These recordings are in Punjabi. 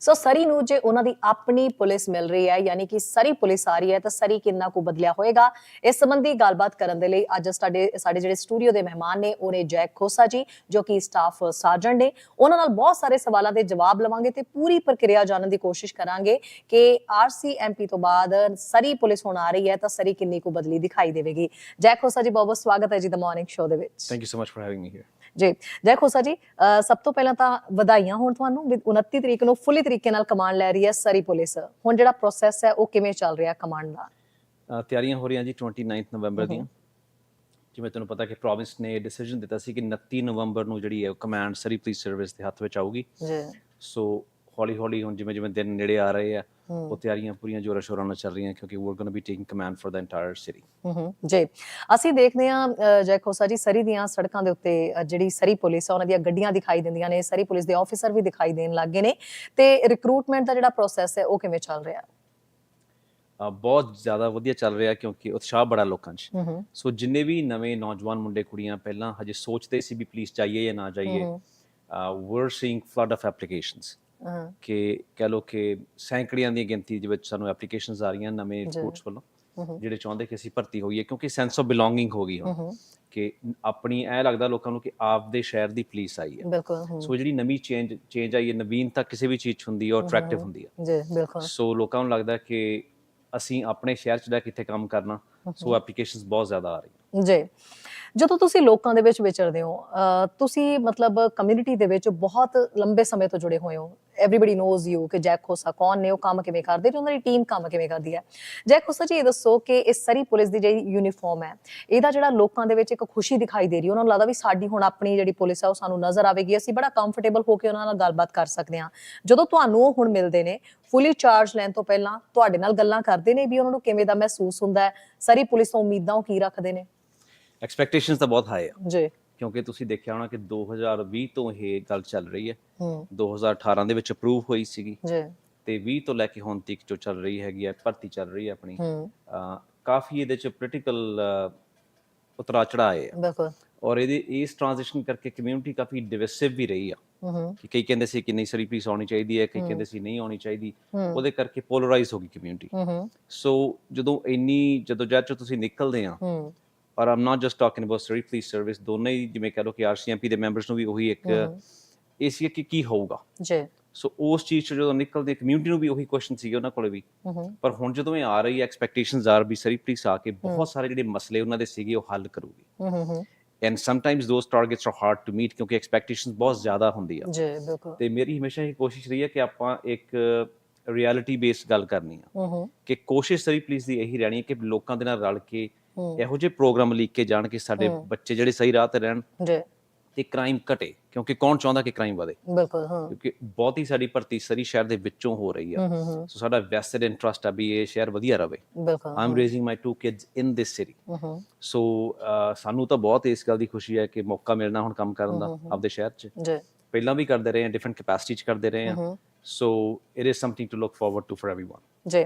ਸੋ ਸਰੀ ਨੂੰ ਜੇ ਉਹਨਾਂ ਦੀ ਆਪਣੀ ਪੁਲਿਸ ਮਿਲ ਰਹੀ ਹੈ ਯਾਨੀ ਕਿ ਸਰੀ ਪੁਲਿਸ ਆ ਰਹੀ ਹੈ ਤਾਂ ਸਰੀ ਕਿੰਨਾ ਕੁ ਬਦਲਿਆ ਹੋਏਗਾ ਇਸ ਸੰਬੰਧੀ ਗੱਲਬਾਤ ਕਰਨ ਦੇ ਲਈ ਅੱਜ ਸਾਡੇ ਸਾਡੇ ਜਿਹੜੇ ਸਟੂਡੀਓ ਦੇ ਮਹਿਮਾਨ ਨੇ ਉਹ ਨੇ ਜੈਕ ਖੋਸਾ ਜੀ ਜੋ ਕਿ ਸਟਾਫ ਸਰਜਨ ਨੇ ਉਹਨਾਂ ਨਾਲ ਬਹੁਤ ਸਾਰੇ ਸਵਾਲਾਂ ਦੇ ਜਵਾਬ ਲਵਾਂਗੇ ਤੇ ਪੂਰੀ ਪ੍ਰਕਿਰਿਆ ਜਾਣਨ ਦੀ ਕੋਸ਼ਿਸ਼ ਕਰਾਂਗੇ ਕਿ ਆਰਸੀਐਮਪੀ ਤੋਂ ਬਾਅਦ ਸਰੀ ਪੁਲਿਸ ਹੁਣ ਆ ਰਹੀ ਹੈ ਤਾਂ ਸਰੀ ਕਿੰਨੀ ਕੁ ਬਦਲੀ ਦਿਖਾਈ ਦੇਵੇਗੀ ਜੈਕ ਖੋਸਾ ਜੀ ਬਹੁਤ ਬਹੁਤ ਸਵਾਗਤ ਹੈ ਜੀ ਦ ਮਾਰਨਿੰਗ ਸ਼ੋਅ ਦੇ ਵਿੱਚ Thank you so much for having me here. ਜੀ। ਜੈ ਖੋਸਾ ਜੀ ਸਭ ਤੋਂ ਪਹਿਲਾਂ ਤਾਂ ਵਧਾਈਆਂ ਹੋਣ ਤੁਹਾਨੂੰ ਵੀ 29 ਤਰੀਕ ਨੂੰ ਫੁੱਲੀ ਤਰੀਕੇ ਨਾਲ ਕਮਾਂਡ ਲੈ ਰਹੀ ਹੈ ਸਰੀ ਪੁਲਿਸ। ਹੁਣ ਜਿਹੜਾ ਪ੍ਰੋਸੈਸ ਹੈ ਉਹ ਕਿਵੇਂ ਚੱਲ ਰਿਹਾ ਕਮਾਂਡ ਦਾ? ਤਿਆਰੀਆਂ ਹੋ ਰਹੀਆਂ ਜੀ 29th ਨਵੰਬਰ ਦੀਆਂ। ਜਿਵੇਂ ਤੁਹਾਨੂੰ ਪਤਾ ਕਿ ਪ੍ਰੋਵਿੰਸ ਨੇ ਡਿਸੀਜਨ ਦਿੱਤਾ ਸੀ ਕਿ 29 ਨਵੰਬਰ ਨੂੰ ਜਿਹੜੀ ਹੈ ਕਮਾਂਡ ਸਰੀ ਪੁਲਿਸ ਸਰਵਿਸ ਦੇ ਹੱਥ ਵਿੱਚ ਆਊਗੀ। ਜੀ। ਸੋ ਹੌਲੀ ਹੌਲੀ ਹੁਣ ਜਿਵੇਂ ਜਿਵੇਂ ਦਿਨ ਨੇੜੇ ਆ ਰਹੇ ਆ। ਉਹ ਤਿਆਰੀਆਂ ਪੂਰੀਆਂ ਜੋਰਾਂ ਸ਼ੋਰਾਂ ਨਾਲ ਚੱਲ ਰਹੀਆਂ ਕਿਉਂਕਿ we going be taking command for the entire city hmm hmm ਜੀ। ਅਸੀਂ ਦੇਖਦੇ ਹਾਂ ਜੈ ਖੋਸਾ ਜੀ ਸਰੀ ਦੀਆਂ ਸੜਕਾਂ ਦੇ ਉੱਤੇ ਜਿਹੜੀ ਸਰੀ ਪੁਲਿਸ ਆ ਉਹਨਾਂ ਦੀਆਂ ਗੱਡੀਆਂ ਦਿਖਾਈ ਦਿੰਦੀਆਂ ਨੇ ਸਰੀ ਪੁਲਿਸ ਦੇ ਆਫੀਸਰ ਵੀ ਦਿਖਾਈ ਦੇਣ ਲੱਗ ਗਏ ਨੇ। ਤੇ ਰਿਕਰੂਟਮੈਂਟ ਦਾ ਜਿਹੜਾ ਪ੍ਰੋਸੈਸ ਹੈ ਉਹ ਕਿਵੇਂ ਚੱਲ ਰਿਹਾ? ਬਹੁਤ ਜ਼ਿਆਦਾ ਵਧੀਆ ਚੱਲ ਰਿਹਾ ਕਿਉਂਕਿ ਉਤਸ਼ਾਹ ਬੜਾ ਲੋਕਾਂ 'ਚ। ਹੂੰ ਹੂੰ। ਸੋ ਜਿੰਨੇ ਵੀ ਨਵੇਂ ਨੌਜਵਾਨ ਮੁੰਡੇ ਕੁੜੀਆਂ ਪਹਿਲਾਂ ਹਜੇ ਸੋਚਦੇ ਸੀ ਵੀ ਪੁਲਿਸ ਚਾਹੀਏ ਜਾਂ ਨਾ ਚਾਹੀਏ ਹਮ। ਵਰ ਸੀਇੰਗ ਫਲੱਡ ਆਫ ਐਪਲੀਕੇਸ਼ਨਸ ਹਾਂ ਕਿ ਕਹਿ ਲੋ ਕਿ ਸੈਂਕੜਿਆਂ ਦੀ ਗਿਣਤੀ ਦੇ ਵਿੱਚ ਸਾਨੂੰ ਐਪਲੀਕੇਸ਼ਨਸ ਆ ਰਹੀਆਂ ਨਵੇਂ ਜੀ। ਰਿਕਰੂਟਸ ਵੱਲੋਂ ਜਿਹੜੇ ਚਾਹੁੰਦੇ ਕਿ ਅਸੀਂ ਭਰਤੀ ਹੋਈਏ ਕਿਉਂਕਿ ਸੈਂਸ ਆਫ ਬਿਲੋਂਗਿੰਗ ਹੋ ਗਈ ਹੁਣ। ਕਿ ਆਪਣੀ ਐ ਲੱਗਦਾ ਲੋਕਾਂ ਨੂੰ ਕਿ ਆਪਦੇ ਸ਼ਹਿਰ ਦੀ ਪੁਲਿਸ ਆਈ ਹੈ। ਬਿਲਕੁਲ ਸੋ ਜਿਹੜੀ ਨਵੀਂ ਚੇਂਜ ਚੇਂਜ ਆਈ ਹੈ ਨਵੀਨਤਾ ਕਿਸੇ ਵੀ ਚੀਜ਼ 'ਚ ਹੁੰਦੀ ਹੈ ਉਹ ਅਟਰੈਕਟਿਵ ਹੁੰਦੀ ਹੈ। ਜੀ ਬਿਲਕੁਲ। ਸੋ ਲੋਕਾਂ ਨੂੰ ਲੱਗਦਾ ਕਿ ਅਸੀਂ ਆਪਣੇ ਸ਼ਹਿਰ 'ਚ ਜਾ ਕੇ ਇੱਥੇ ਕੰਮ ਕਰਨਾ ਸੋ ਐਪਲੀਕੇਸ਼ਨਸ ਬਹੁਤ ਜ਼ਿਆਦਾ ਆ ਰਹੀਆਂ। ਜੀ। ਜਦੋਂ ਤੁਸੀਂ ਲੋਕਾਂ ਦੇ ਵਿੱਚ ਵਿਚਰਦੇ ਹੋ ਤੁਸੀਂ ਮਤਲਬ ਕਮਿਊਨਿਟੀ ਦੇ ਵਿੱਚ ਬਹੁਤ ਲੰਬੇ ਸਮੇਂ ਤੋਂ ਜੁੜੇ ਹੋਏ ਹੋ ਐਵਰੀਬਾਡੀ ਨੋਜ਼ ਯੂ ਕਿ ਜੈਕ ਖੋਸਾ ਕੌਣ ਨੇ ਉਹ ਕੰਮ ਕਿਵੇਂ ਕਰਦੇ ਤੇ ਉਹਨਾਂ ਦੀ ਟੀਮ ਕੰਮ ਕਿਵੇਂ ਕਰਦੀ ਹੈ। ਜੈਕ ਖੋਸਾ ਜੀ ਇਹ ਦੱਸੋ ਕਿ ਇਸ ਸਰੀ ਪੁਲਿਸ ਦੀ ਜਿਹੜੀ ਯੂਨੀਫਾਰਮ ਹੈ ਇਹਦਾ ਜਿਹੜਾ ਲੋਕਾਂ ਦੇ ਵਿੱਚ ਇੱਕ ਖੁਸ਼ੀ ਦਿਖਾਈ ਦੇ ਰਹੀ ਉਹਨਾਂ ਨੂੰ ਲੱਗਦਾ ਵੀ ਸਾਡੀ ਹੁਣ ਆਪਣੀ ਜਿਹੜੀ ਪੁਲਿਸ ਹੈ ਉਹ ਸਾਨੂੰ ਨਜ਼ਰ ਆਵੇਗੀ। ਅਸੀਂ ਬੜਾ ਕੰਫਰਟੇਬਲ ਹੋ ਕੇ ਉਹਨਾਂ ਨਾਲ ਗੱਲਬਾਤ ਕਰ ਸਕਦੇ ਹਾਂ। ਜਦੋਂ ਤੁਹਾਨੂੰ ਉਹ ਹੁਣ ਮਿਲਦੇ ਨੇ ਫੁੱਲੀ ਚਾਰਜ ਲੈਣ ਤੋਂ ਪਹਿਲਾਂ ਤੁਹਾਡੇ ਨਾਲ ਗੱਲਾਂ ਕਰਦੇ ਨੇ ਵੀ ਉਹਨਾਂ ਨੂੰ ਕਿਵੇਂ ਦਾ ਮਹਿਸੂਸ ਹੁੰਦਾ ਹੈ? ਸਰੀ ਪੁਲਿਸ ਤੋਂ ਉਮੀਦਾਂ ਉਹ ਕੀ ਰੱਖਦੇ ਨੇ? ਐਕਸਪੈਕਟੇਸ਼ਨਸ ਤਾਂ ਬਹੁਤ ਹਾਈ ਆ। ਜੀ। ਕਿਉਂਕਿ ਤੁਸੀਂ ਦੇਖਿਆ ਹੋਣਾ ਕਿ 2020 ਤੋਂ ਇਹ ਗੱਲ ਚੱਲ ਰਹੀ ਹੈ। ਹੂੰ। 2018 ਦੇ ਵਿੱਚ ਅਪਰੂਵ ਹੋਈ ਸੀਗੀ। ਜੀ। ਤੇ 20 ਤੋਂ ਲੈ ਕੇ ਹੁਣ ਤੱਕ ਜੋ ਚੱਲ ਰਹੀ ਹੈਗੀ ਹੈ ਭਰਤੀ ਚੱਲ ਰਹੀ ਹੈ ਆਪਣੀ। ਕਾਫੀ ਇਹਦੇ ਚ ਪੋਲੀਟੀਕਲ ਉਤਰਾ ਚੜਾਏ ਆ। ਬਿਲਕੁਲ। ਔਰ ਇਹਦੇ ਇਸ ਟ੍ਰਾਂਜੀਸ਼ਨ ਕਰਕੇ ਕਮਿਊਨਿਟੀ ਕਾਫੀ ਡਿਵਿਸਿਵ ਵੀ ਰਹੀ ਆ। ਕਿ ਕਈ ਕਹਿੰਦੇ ਸੀ ਕਿ ਨਹੀਂ ਸਰੀ ਪੀਸ ਆਉਣੀ ਚਾਹੀਦੀ ਹੈ ਕਈ ਕਹਿੰਦੇ ਸੀ ਨਹੀਂ ਆਉਣੀ ਚਾਹੀਦੀ। ਉਹਦੇ ਕਰਕੇ ਪੋਲਰਾਈਜ਼ ਹੋ ਗਈ ਕਮਿਊਨਿਟੀ ਸੋ ਜਦੋਂ ਇੰਨੀ ਜਦੋਂ ਚੋਂ ਤੁਸੀਂ ਨਿਕਲਦੇ ਆ ਔਰ I'm not just talking about Surrey police service ਦੋਨੇ ਹੀ ਜਿਵੇਂ ਕਹ ਲਓ ਕਿ ਆਰਸੀਐਮਪੀ ਦੇ ਮੈਂਬਰਸ ਨੂੰ ਵੀ ਉਹੀ ਇੱਕ ਇਹ ਸੀ ਕਿ ਕੀ ਹੋਊਗਾ। ਜੀ। ਸੋ ਉਸ ਚੀਜ਼ ਚ ਜਦੋਂ ਨਿਕਲਦੇ ਕਮਿਊਨਿਟੀ ਨੂੰ ਵੀ ਉਹੀ ਕੁਐਸਚਨ ਸੀਗੇ ਉਹਨਾਂ ਕੋਲੇ ਵੀ। ਪਰ ਹੁਣ ਜਦੋਂ ਇਹ ਆ ਰਹੀ ਹੈ ਐਕਸਪੈਕਟੇਸ਼ਨਸ ਆਰ ਵੀ ਸਰੀ ਪੁਲਿਸ ਆ ਕੇ ਬਹੁਤ ਸਾਰੇ ਜਿਹੜੇ ਮਸਲੇ ਉਹਨਾਂ ਦੇ ਸੀਗੇ ਉਹ ਹੱਲ ਕਰੂਗੀ। And sometimes those targets are hard to meet ਕਿਉਂਕਿ ਐਕਸਪੈਕਟੇਸ਼ਨਸ ਬਹੁਤ ਜ਼ਿਆਦਾ ਹੁੰਦੀ ਆ। ਜੀ ਬਿਲਕੁਲ। ਤੇ ਮੇਰੀ ਹਮੇਸ਼ਾ ਇਹ ਕੋਸ਼ਿਸ਼ ਰਹੀ ਹੈ ਕਿ ਆਪਾਂ ਇੱਕ ਰਿਐਲਿਟੀ ਬੇਸਡ ਗੱਲ ਕਰਨੀ ਆ। ਕਿ ਕੋਸ਼ਿਸ਼ ਸਰੀ ਪੁਲਿਸ ਦੀ ਇਹੀ ਰਹਿਣੀ ਹੈ ਕਿ ਲੋਕਾਂ ਦੇ ਨਾਲ ਰਲ ਕੇ ਇਹੋ ਜਿਹੇ ਪ੍ਰੋਗਰਾਮ ਲਿਖ ਕੇ ਜਾਣ ਕਿ ਸਾਡੇ ਬੱਚੇ ਜਿਹੜੇ ਸਹੀ ਰਾਹ ਤੇ ਰਹਿਣ ਜੀ। ਤੇ ਕ੍ਰਾਈਮ ਘਟੇ ਕਿਉਂਕਿ ਕੌਣ ਚਾਹੁੰਦਾ ਕਿ ਕ੍ਰਾਈਮ ਵਧੇ? ਬਿਲਕੁਲ ਹਾਂ। ਕਿਉਂਕਿ ਬਹੁਤ ਹੀ ਸਾਡੀ ਭਰਤੀ ਸਰੀ ਸ਼ਹਿਰ ਦੇ ਵਿੱਚੋਂ ਹੋ ਰਹੀ ਆ। ਸੋ ਸਾਡਾ ਵੈਸਟਡ ਇੰਟਰਸਟ ਆ ਵੀ ਇਹ ਸ਼ਹਿਰ ਵਧੀਆ ਰਵੇ। ਬਿਲਕੁਲ I'm raising my two kids in this city so ਸਾਨੂੰ ਤਾਂ ਬਹੁਤ ਇਸ ਗੱਲ ਦੀ ਖੁਸ਼ੀ ਹੈ ਕਿ ਮੌਕਾ ਮਿਲਣਾ ਹੁਣ ਕੰਮ ਕਰਨ ਦਾ ਆਪਦੇ ਸ਼ਹਿਰ 'ਚ। ਜੀ। ਪਹਿਲਾਂ ਵੀ ਕਰਦੇ ਰਹੇ ਆ ਡਿਫਰੈਂਟ ਕੈਪੈਸਿਟੀ 'ਚ ਕਰਦੇ ਰਹੇ ਆ so it is something to look forward to for everyone ਜੀ।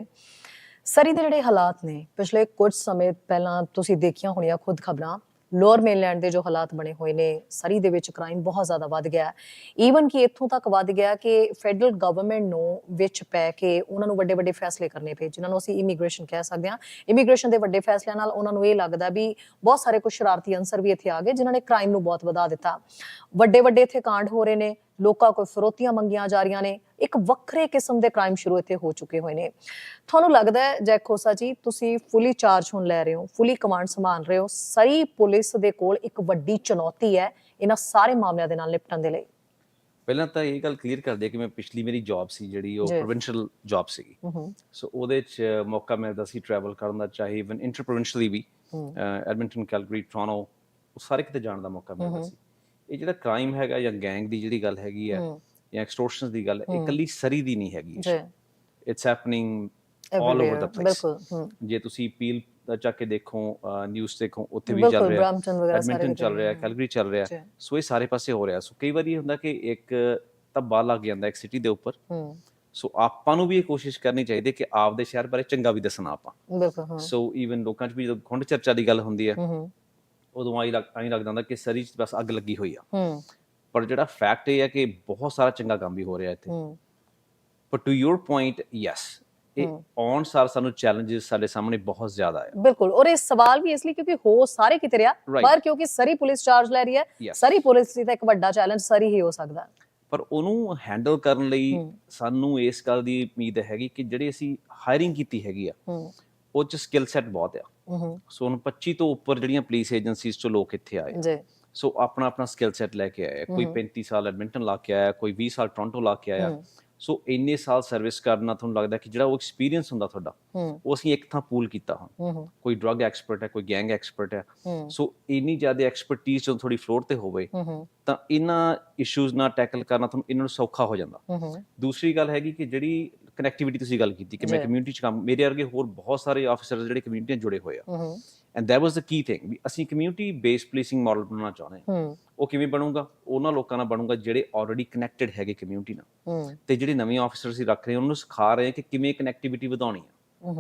ਸਰੀ ਦੇ ਜਿਹੜੇ ਹਾਲਾਤ ਨੇ, ਪਿਛਲੇ ਕੁਝ ਸਮੇਂ ਪਹਿਲਾਂ ਤੁਸੀਂ ਦੇਖੀਆਂ ਹੋਣੀਆਂ ਖੁਦ ਖਬਰਾਂ, ਲੋਅਰ ਮੇਨਲੈਂਡ ਦੇ ਜੋ ਹਾਲਾਤ ਬਣੇ ਹੋਏ ਨੇ, ਸਰੀ ਦੇ ਵਿੱਚ ਕ੍ਰਾਈਮ ਬਹੁਤ ਜ਼ਿਆਦਾ ਵੱਧ ਗਿਆ ਈਵਨ ਕਿ ਇੱਥੋਂ ਤੱਕ ਵੱਧ ਗਿਆ ਕਿ ਫੈਡਰਲ ਗਵਰਨਮੈਂਟ ਨੂੰ ਵਿੱਚ ਪੈ ਕੇ ਉਹਨਾਂ ਨੂੰ ਵੱਡੇ ਵੱਡੇ ਫੈਸਲੇ ਕਰਨੇ ਪਏ, ਜਿਨ੍ਹਾਂ ਨੂੰ ਅਸੀਂ ਇਮੀਗ੍ਰੇਸ਼ਨ ਕਹਿ ਸਕਦੇ ਹਾਂ। ਇਮੀਗ੍ਰੇਸ਼ਨ ਦੇ ਵੱਡੇ ਫੈਸਲਿਆਂ ਨਾਲ ਉਹਨਾਂ ਨੂੰ ਇਹ ਲੱਗਦਾ ਵੀ ਬਹੁਤ ਸਾਰੇ ਕੁਝ ਸ਼ਰਾਰਤੀ ਅੰਸਰ ਵੀ ਇੱਥੇ ਆ ਗਏ, ਜਿਨ੍ਹਾਂ ਨੇ ਕ੍ਰਾਈਮ ਨੂੰ ਬਹੁਤ ਵਧਾ ਦਿੱਤਾ। ਵੱਡੇ ਵੱਡੇ ਇੱਥੇ ਕਾਂਡ ਹੋ ਰਹੇ ਨੇ ਲੋਕਾਂ ਕੋਲ ਫਰੋਤੀਆਂ ਮੰਗੀਆਂ ਜਾ ਰਹੀਆਂ ਨੇ। ਇੱਕ ਵੱਖਰੇ ਕਿਸਮ ਦੇ ਕ੍ਰਾਈਮ ਸ਼ੁਰੂ ਇੱਥੇ ਹੋ ਚੁੱਕੇ ਹੋਏ ਨੇ। ਤੁਹਾਨੂੰ ਲੱਗਦਾ ਹੈ ਜੈਕ ਖੋਸਾ ਜੀ ਤੁਸੀਂ ਫੁੱਲੀ ਚਾਰਜ ਹੁਣ ਲੈ ਰਹੇ ਹੋ ਫੁੱਲੀ ਕਮਾਂਡ ਸੰਭਾਲ ਰਹੇ ਹੋ। ਸਰੀ ਪੁਲਿਸ ਦੇ ਕੋਲ ਇੱਕ ਵੱਡੀ ਚੁਣੌਤੀ ਹੈ ਇਹਨਾਂ ਸਾਰੇ ਮਾਮਲਿਆਂ ਦੇ ਨਾਲ ਨਿਪਟਣ ਦੇ ਲਈ। ਪਹਿਲਾਂ ਤਾਂ ਇਹ ਗੱਲ ਕਲੀਅਰ ਕਰ ਦਿਆ ਕਿ ਮੈਂ ਪਿਛਲੀ ਮੇਰੀ ਜੌਬ ਸੀ ਜਿਹੜੀ ਉਹ ਜੀ। ਪ੍ਰੋਵਿੰਸ਼ੀਅਲ ਜੌਬ ਸੀਗੀ। ਸੋ ਉਹਦੇ 'ਚ ਮੌਕਾ ਮਿਲਦਾ ਸੀ ਟਰੈਵਲ ਕਰਨ ਦਾ ਚਾਹੇ ਇਵਨ ਇੰਟਰਪ੍ਰੋਵਿੰਸ਼ੀਅਲੀ ਵੀ। ਐਡਮਿੰਟਨ ਕੈਲਗਰੀ ਟੋਰਾਂਟੋ ਉਹ ਸਾਰੇ ਕਿਤੇ ਜਾਣ ਦਾ ਮੌਕਾ ਮਿਲਦਾ ਸੀ। ਇਹ ਜਿਹੜਾ ਕ੍ਰਾਈਮ ਹੈਗਾ ਜਾਂ ਗੈਂਗ ਦੀ ਜਿਹੜੀ ਗੱਲ ਹੈਗੀ ਹੈ। ਜਾਂ ਐਕਸਟੋਰਸ਼ਨਸ ਦੀ ਗੱਲ ਇਹ ਇਕੱਲੀ ਸਰੀ ਦੀ ਨਹੀਂ ਹੈਗੀ ਜੀ। It's happening all over the place ਜੇ ਤੁਸੀਂ ਪੀਲ ਦਾ ਚੱਕ ਕੇ ਦੇਖੋ ਨਿਊਜ਼ ਦੇਖੋ ਉੱਥੇ ਵੀ ਚੱਲ ਰਿਹਾ। ਬਰੈਂਪਟਨ ਵਗੈਰਾ ਸਾਰੇ ਐਡਮਿੰਟਨ ਚੱਲ ਰਿਹਾ। ਕੈਲਗਰੀ ਚੱਲ ਰਿਹਾ। ਜੀ। ਸੋ ਇਹ ਸਾਰੇ ਪਾਸੇ ਹੋ ਰਿਹਾ। ਸੋ ਕਈ ਵਾਰੀ ਹੁੰਦਾ ਕਿ ਇੱਕ ਧੱਬਾ ਲੱਗ ਜਾਂਦਾ ਇੱਕ ਸਿਟੀ ਦੇ ਉੱਪਰ। ਸੋ ਆਪਾਂ ਨੂੰ ਵੀ ਇਹ ਕੋਸ਼ਿਸ਼ ਕਰਨੀ ਚਾਹੀਦੀ ਹੈ ਕਿ ਆਪਦੇ ਸ਼ਹਿਰ ਬਾਰੇ ਚੰਗਾ ਵੀ ਦੱਸਣਾ ਆਪਾਂ। ਸੋ ਈਵਨ ਲੋਕਾਂ 'ਚ ਵੀ ਜਦੋਂ ਖੁੰਡ ਚਰਚਾ ਦੀ ਗੱਲ ਹੁੰਦੀ ਹੂੰ। ਉਦੋਂ ਆਈ ਲੱਗ ਆਈ ਲੱਗਦਾ ਹੁੰਦਾ ਕਿ ਸਰੀ 'ਚ ਬਸ ਅੱਗ ਲੱਗੀ ਹੋਈ ਆ। ਹੂੰ। ਪਰ ਜਿਹੜਾ ਫੈਕਟ ਇਹ ਹੈ ਕਿ ਬਹੁਤ ਸਾਰਾ ਚੰਗਾ ਕੰਮ ਵੀ ਹੋ ਰਿਹਾ ਇੱਥੇ। ਹੂੰ। But to your point yes ਇਹ ਔਨ ਸਾਰ ਸਾਨੂੰ ਚੈਲੰਜਸ ਸਾਡੇ ਸਾਹਮਣੇ ਬਹੁਤ ਜ਼ਿਆਦਾ ਆ। ਬਿਲਕੁਲ ਔਰ ਇਹ ਸਵਾਲ ਵੀ ਇਸ ਲਈ ਕਿਉਂਕਿ ਹੋ ਸਾਰੇ ਕਿਤੇ ਰਿਹਾ. ਪਰ ਕਿਉਂਕਿ ਸਰੀ ਪੁਲਿਸ ਚਾਰਜ ਲੈ ਰਹੀ ਹੈ. ਸਰੀ ਪੁਲਿਸ ਲਈ ਤਾਂ ਇੱਕ ਵੱਡਾ ਚੈਲੰਜ ਸਰੀ ਹੀ ਹੋ ਸਕਦਾ। ਪਰ ਉਹਨੂੰ ਹੈਂਡਲ ਕਰਨ ਲਈ ਸਾਨੂੰ ਇਸ ਗੱਲ ਦੀ ਉਮੀਦ ਹੈਗੀ ਕਿ ਜਿਹੜੇ ਅਸੀਂ ਹਾਇਰਿੰਗ ਕੀਤੀ ਹੈਗੀ ਆ ਹੂੰ। ਉਹ ਚ ਸਕਿੱਲ ਸੈਟ ਬਹੁਤ ਆ। ਸੋ ਹੁਣ 25 ਤੋਂ ਉੱਪਰ ਜਿਹੜੀਆਂ ਪੁਲਿਸ ਏਜੰਸੀਜ਼ ਚੋਂ ਲੋਕ ਇੱਥੇ ਆਏ ਜੀ। ਸੋ ਆਪਣਾ ਆਪਣਾ ਸਕਿੱਲ ਸੈਟ ਲੈ ਕੇ ਆਇਆ ਕੋਈ 35 ਸਾਲ ਐਡਮਿੰਟਨ ਲਾ ਕੇ ਆਇਆ ਕੋਈ 20 ਸਾਲ ਟੋਰਾਂਟੋ ਲਾ ਕੇ ਆਇਆ। ਸੋ ਇੰਨੇ ਸਾਲ ਸਰਵਿਸ ਕਰਨਾ ਤੁਹਾਨੂੰ ਲੱਗਦਾ ਕਿ ਜਿਹੜਾ ਉਹ ਐਕਸਪੀਰੀਅੰਸ ਹੁੰਦਾ ਤੁਹਾਡਾ ਉਹ ਅਸੀਂ ਇੱਕ ਥਾਂ ਪੂਲ ਕੀਤਾ ਹੁਣ। ਕੋਈ ਡਰੱਗ ਐਕਸਪਰਟ ਹੈ ਕੋਈ ਗੈਂਗ ਐਕਸਪਰਟ ਹੈ। ਸੋ ਇੰਨੀ ਜ਼ਿਆਦਾ ਐਕਸਪਰਟੀਜ਼ ਜਦੋਂ ਥੋੜੀ ਫਲੋਰ ਤੇ ਹੋਵੇ ਤਾਂ ਇਹਨਾਂ ਇਸ਼ੂਜ਼ ਨਾਲ ਟੈਕਲ ਕਰਨਾ ਤੁਹਾਨੂੰ ਇਹਨਾਂ ਨੂੰ ਸੌਖਾ ਹੋ ਜਾਂਦਾ। ਦੂਸਰੀ ਗੱਲ ਹੈਗੀ ਕਿ ਜਿਹੜੀ ਕਨੈਕਟੀਵਿਟੀ ਤੁਸੀਂ ਗੱਲ ਕੀਤੀ ਕਿ ਮੈਂ। ਕਮਿਊਨਿਟੀ ਚ ਕੰਮ ਮੇਰੇ ਵਰਗੇ ਹੋਰ ਬਹੁਤ ਸਾਰੇ ਆਫੀਸਰਸ ਜਿਹੜੇ ਕਮਿਊਨਿਟੀ ਨਾਲ ਜੁੜੇ ਹੋਏ ਆ। And that was the key thing ਵੀ ਅਸੀਂ ਕਮਿਊਨਿਟੀ ਬੇਸਡ ਪੁਲਿਸਿੰਗ ਮਾਡਲ ਬਣਾਉਣਾ ਚਾਹੁੰਦੇ ਹਾਂ। ਉਹ ਕਿਵੇਂ ਬਣੂਗਾ? ਉਹਨਾਂ ਲੋਕਾਂ ਨਾਲ ਬਣੂਗਾ ਜਿਹੜੇ ਆਲਰੇਡੀ ਕਨੈਕਟਡ ਹੈਗੇ ਕਮਿਊਨਿਟੀ ਨਾਲ। ਤੇ ਜਿਹੜੇ ਨਵੇਂ ਆਫੀਸਰ ਅਸੀਂ ਰੱਖ ਰਹੇ ਉਹਨਾਂ ਨੂੰ ਸਿਖਾ ਰਹੇ ਕਿ ਕਿਵੇਂ ਕਨੈਕਟੀਵਿਟੀ ਵਧਾਉਣੀ ਹੈ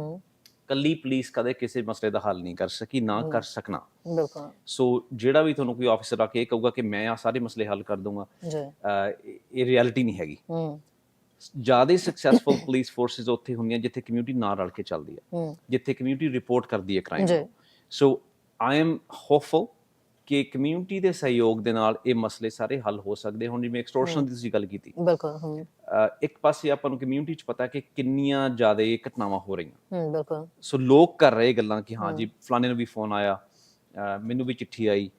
ਕੱਲੀ ਪੁਲਿਸ ਕਦੇ ਕਿਸੇ ਮਸਲੇ ਦਾ ਹੱਲ ਨਹੀਂ ਕਰ ਸਕੀ ਨਾ ਕਰ ਸਕਣਾ। ਬਿਲਕੁਲ। ਸੋ ਜਿਹੜਾ ਵੀ ਤੁਹਾਨੂੰ ਕੋਈ ਆਫੀਸਰ ਆ ਕੇ ਇਹ ਕਹੂਗਾ ਕਿ ਮੈਂ ਆ ਸਾਰੇ ਮਸਲੇ ਹੱਲ ਕਰ ਦੂੰਗਾ ਇਹ- ਰਿਐਲਿਟੀ ਨਹੀਂ ਹੈਗੀ। ਜ਼ਿਆਦਾ ਸਕਸੈਸਫੁਲ ਪੁਲਿਸ ਫੋਰਸਸ ਉੱਥੇ ਹੁੰਦੀਆਂ ਜਿੱਥੇ ਕਮਿਊਨਿਟੀ ਨਾਲ ਰਲ ਕੇ ਚੱਲਦੀ ਹੈ। ਜਿੱਥੇ ਕਮਿਊਨਿਟੀ ਰਿਪੋਰਟ ਕਰਦੀ ਹੈ crime so I am hopeful ਕਿ ਕਮਿਊਨਿਟੀ ਦੇ ਸਹਿਯੋਗ ਦੇ ਨਾਲ ਇਹ ਮਸਲੇ ਸਾਰੇ ਹੱਲ ਹੋ ਸਕਦੇ। ਹੁਣ ਜਿਵੇਂ ਐਕਸਟੋਰਸ਼ਨ ਦੀ ਤੁਸੀਂ ਗੱਲ ਕੀਤੀ। ਬਿਲਕੁਲ ਇੱਕ ਪਾਸੇ ਆਪਾਂ ਨੂੰ ਕਮਿਊਨਿਟੀ 'ਚ ਪਤਾ ਕਿ ਕਿੰਨੀਆਂ ਜ਼ਿਆਦਾ ਘਟਨਾਵਾਂ ਹੋ ਰਹੀਆਂ। ਬਿਲਕੁਲ। ਸੋ ਲੋਕ ਕਰ ਰਹੇ ਗੱਲਾਂ ਕਿ ਹਾਂ ਜੀ ਫਲਾਣੇ ਨੂੰ ਵੀ ਫੋਨ ਆਇਆ ਮੈਨੂੰ ਵੀ ਚਿੱਠੀ ਆਈ।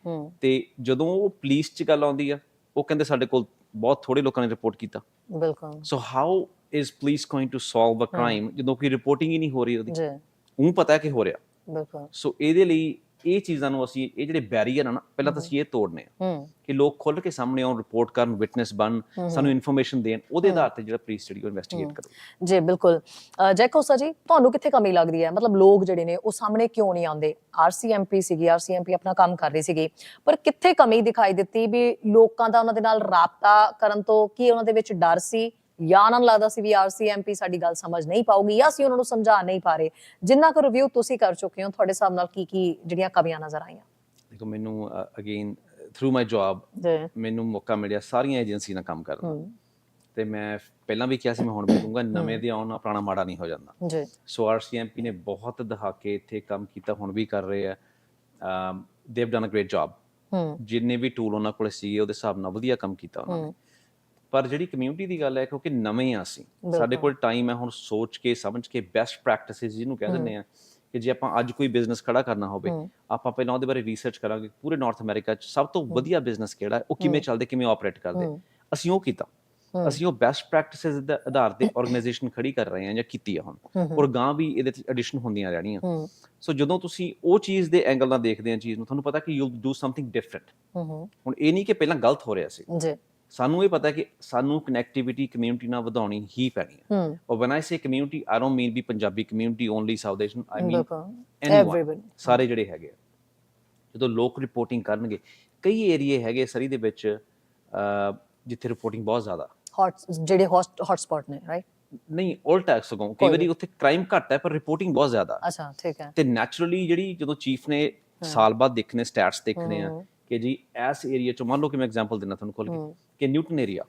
ਤੇ ਜਦੋਂ ਉਹ ਪੁਲਿਸ 'ਚ ਗੱਲ ਆਉਂਦੀ ਆ ਉਹ ਕਹਿੰਦੇ ਸਾਡੇ ਕੋਲ ਬਹੁਤ ਥੋੜੇ ਲੋਕਾਂ ਨੇ ਰਿਪੋਰਟ ਕੀਤਾ। ਬਿਲਕੁਲ। So how is police going to solve a crime ਜਦੋਂ ਕੋਈ ਰਿਪੋਰਟਿੰਗ ਹੀ ਨਹੀਂ ਹੋ ਰਹੀ ਉਹਦੀ? ਜੀ। ਉਹ ਪਤਾ ਹੈ ਕਿ ਹੋ ਰਿਹਾ। ਬਿਲਕੁਲ। ਸੋ ਇਹਦੇ ਲਈ ਇਹ ਚੀਜ਼ਾਂ ਨੂੰ ਅਸੀਂ ਇਹ ਜਿਹੜੇ ਬੈਰੀਅਰ ਆ ਨਾ ਪਹਿਲਾਂ ਤਾਂ ਅਸੀਂ ਇਹ ਤੋੜਨੇ ਆ ਕਿ ਲੋਕ ਖੁੱਲ ਕੇ ਸਾਹਮਣੇ ਆਉਣ ਰਿਪੋਰਟ ਕਰਨ ਵਿਟਨੈਸ ਬਣ ਸਾਨੂੰ ਇਨਫੋਰਮੇਸ਼ਨ ਦੇਣ ਉਹਦੇ ਆਧਾਰ ਤੇ ਜਿਹੜਾ ਪੁਲਿਸ ਜਿਹੜੀ ਉਹ ਇਨਵੈਸਟੀਗੇਟ ਕਰੂ ਜੀ ਬਿਲਕੁਲ। ਜੈਕੋ ਸਰ ਜੀ ਤੁਹਾਨੂੰ ਕਿੱਥੇ ਕਮੀ ਲੱਗਦੀ ਹੈ? ਮਤਲਬ ਲੋਕ ਜਿਹੜੇ ਨੇ ਉਹ ਸਾਹਮਣੇ ਕਿਉਂ ਨਹੀਂ ਆਉਂਦੇ? ਆਰਸੀਐਮਪੀ ਸੀਗੀ ਆਰਸੀਐਮਪੀ ਆਪਣਾ ਕੰਮ ਕਰ ਰਹੀ ਸੀਗੀ। ਪਰ ਕਿੱਥੇ ਕਮੀ ਦਿਖਾਈ ਦਿੱਤੀ ਵੀ ਲੋਕਾਂ ਦਾ ਉਹਨਾਂ ਦੇ ਨਾਲ ਰਾਬਤਾ ਕਰਨ ਤੋਂ ਕੀ ਉਹਨਾਂ ਦੇ ਵਿੱਚ ਡਰ ਸੀ? ਜਾਂ ਉਹਨਾਂ ਨੂੰ ਲੱਗਦਾ ਸੀ ਵੀ ਆਰਸੀਐਮਪੀ ਸਾਡੀ ਗੱਲ ਸਮਝ ਨਹੀਂ ਪਾਊਗੀ ਜਾਂ ਅਸੀਂ ਉਹਨਾਂ ਨੂੰ ਸਮਝਾ ਨਹੀਂ ਪਾ ਰਹੇ। ਜਿੰਨਾ ਕੁ ਰਿਵਿਊ ਤੁਸੀਂ ਕਰ ਚੁੱਕੇ ਹੋ ਤੁਹਾਡੇ ਹਿਸਾਬ ਨਾਲ ਕੀ ਕੀ ਜਿਹੜੀਆਂ ਕਮੀਆਂ ਨਜ਼ਰ ਆਈਆਂ? ਦੇਖੋ ਮੈਨੂੰ ਅਗੇਨ ਥਰੂ ਮਾਈ ਜੌਬ ਮੈਨੂੰ ਮੌਕਾ ਮਿਲਿਆ ਸਾਰੀਆਂ ਏਜੰਸੀ ਨਾਲ ਕੰਮ ਕਰਨ ਦਾ। ਤੇ ਮੈਂ ਪਹਿਲਾਂ ਵੀ ਕਿਹਾ ਸੀ ਮੈਂ ਹੁਣ ਵੀ ਕਹੂੰਗਾ ਨਵੇਂ ਦੇ ਆਉਣ ਨਾਲ ਪੁਰਾਣਾ ਮਾੜਾ ਨਹੀਂ ਹੋ ਜਾਂਦਾ। ਜੀ। ਸੋ ਆਰਸੀਐਮਪੀ ਨੇ ਬਹੁਤ ਦਹਾਕੇ ਇੱਥੇ ਕੰਮ ਕੀਤਾ ਹੁਣ ਵੀ ਕਰ ਰਹੇ ਆ। They have done a great job ਜਿੰਨੇ ਵੀ ਟੂਲ ਉਹਨਾਂ ਕੋਲ ਸੀਗੇ ਉਹਦੇ ਹਿਸਾਬ ਨਾਲ ਵਧੀਆ ਕੰਮ ਕੀਤਾ ਉਹਨਾਂ ਨੇ। ਪਰ ਜਿਹੜੀ ਕਮਿਊਨਿਟੀ ਦੀ ਗੱਲ ਹੈ ਕਿਉਂਕਿ ਨਵੇਂ ਆ ਅਸੀਂ ਸਾਡੇ ਕੋਲ ਟਾਈਮ ਹੈ ਹੁਣ ਸੋਚ ਕੇ ਸਮਝ ਕੇ ਬੈਸਟ ਪ੍ਰੈਕਟਿਸਿਸ ਜਿਹਨੂੰ ਕਹਿ ਦਿੰਦੇ ਆ ਕਿ ਜੇ ਆਪਾਂ ਅੱਜ ਕੋਈ ਬਿਜ਼ਨਸ ਖੜਾ ਕਰਨਾ ਹੋਵੇ ਆਪਾਂ ਪਹਿਲਾਂ ਉਹਦੇ ਬਾਰੇ ਰਿਸਰਚ ਕਰਾਂਗੇ ਪੂਰੇ ਨਾਰਥ ਅਮਰੀਕਾ 'ਚ ਸਭ ਤੋਂ ਵਧੀਆ ਬਿਜ਼ਨਸ ਕਿਹੜਾ ਹੈ ਉਹ ਕਿਵੇਂ ਚੱਲਦੇ ਕਿਵੇਂ ਆਪਰੇਟ ਕਰਦੇ। ਅਸੀਂ ਉਹ ਕੀਤਾ। ਅਸੀਂ ਉਹ ਬੈਸਟ ਪ੍ਰੈਕਟਿਸਿਸ ਦੇ ਆਧਾਰ ਤੇ ਆਰਗੇਨਾਈਜੇਸ਼ਨ ਖੜੀ ਕਰ ਰਹੇ ਹਾਂ ਜਾਂ ਕੀਤੀ ਆ ਹੁਣ। ਔਰ ਗਾਂ ਵੀ ਇਹਦੇ ਤੇ ਐਡੀਸ਼ਨ ਹੁੰਦੀਆਂ ਰਹਿਣੀਆਂ। ਸੋ ਜਦੋਂ ਤੁਸੀਂ ਉਹ ਚੀਜ਼ ਦੇ ਐਂਗਲ ਨਾਲ ਦੇਖਦੇ ਆ ਚੀਜ਼ ਨੂੰ ਤੁਹਾਨੂੰ ਪਤਾ ਕਿ ਯੂ ਡੂ ਸਮਥਿੰਗ ਡਿਫਰੈਂਟ ਹੁਣ ਇਹ ਨਹੀਂ ਕਿ ਪਹਿਲਾਂ ਗਲਤ ਹੋ ਰਿਹਾ ਸੀ। ਜੀ। ਸਾਨੂੰ ਇਹ ਪਤਾ ਕਿ ਸਾਨੂੰ ਕਨੈਕਟੀਵਿਟੀ ਕਮਿਊਨਿਟੀ ਨਾਲ ਵਧਾਉਣੀ ਹੀ ਪੈਣੀ ਹੈ। ਔਰ when i say community i don't mean we Punjabi community only south Asian ਬਿਲਕੁਲ anyone Everybody. ਸਾਰੇ ਜਿਹੜੇ ਹੈਗੇ ਆ। ਜਦੋਂ ਲੋਕ ਰਿਪੋਰਟਿੰਗ ਕਰਨਗੇ ਕਈ ਏਰੀਏ ਹੈਗੇ ਸਰੀ ਦੇ ਵਿੱਚ ਜਿੱਥੇ ਰਿਪੋਰਟਿੰਗ ਬਹੁਤ ਜ਼ਿਆਦਾ। ਹੌਟ ਜਿਹੜੇ ਹੌਟ ਸਪੌਟ ਨੇ ਰਾਈਟ ਨਹੀਂ ਉਲਟਾ ਸਗੋਂ ਕਈ ਵਾਰੀ ਉੱਥੇ ਕ੍ਰਾਈਮ ਘੱਟ ਹੈ ਪਰ ਰਿਪੋਰਟਿੰਗ ਬਹੁਤ ਜ਼ਿਆਦਾ। ਅੱਛਾ ਠੀਕ ਹੈ। ਤੇ ਨੈਚੁਰਲੀ ਜਿਹੜੀ ਜਦੋਂ ਚੀਫ ਨੇ ਸਾਲ ਬਾਅਦ ਦੇਖਣੇ ਸਟੈਟਸ ਦੇਖਣੇ ਆ ਕਿ ਜੀ ਇਸ ਏਰੀਆ ਚ ਮੰਨ ਲਓ ਕਿ ਮੈਂ ਐਗਜ਼ਾਮਪਲ ਦਿੰਦਾ ਤੁਹਾਨੂੰ ਖੋਲ ਕੇ। ਕਿ ਨਿਊਟਨ ਏਰੀਆ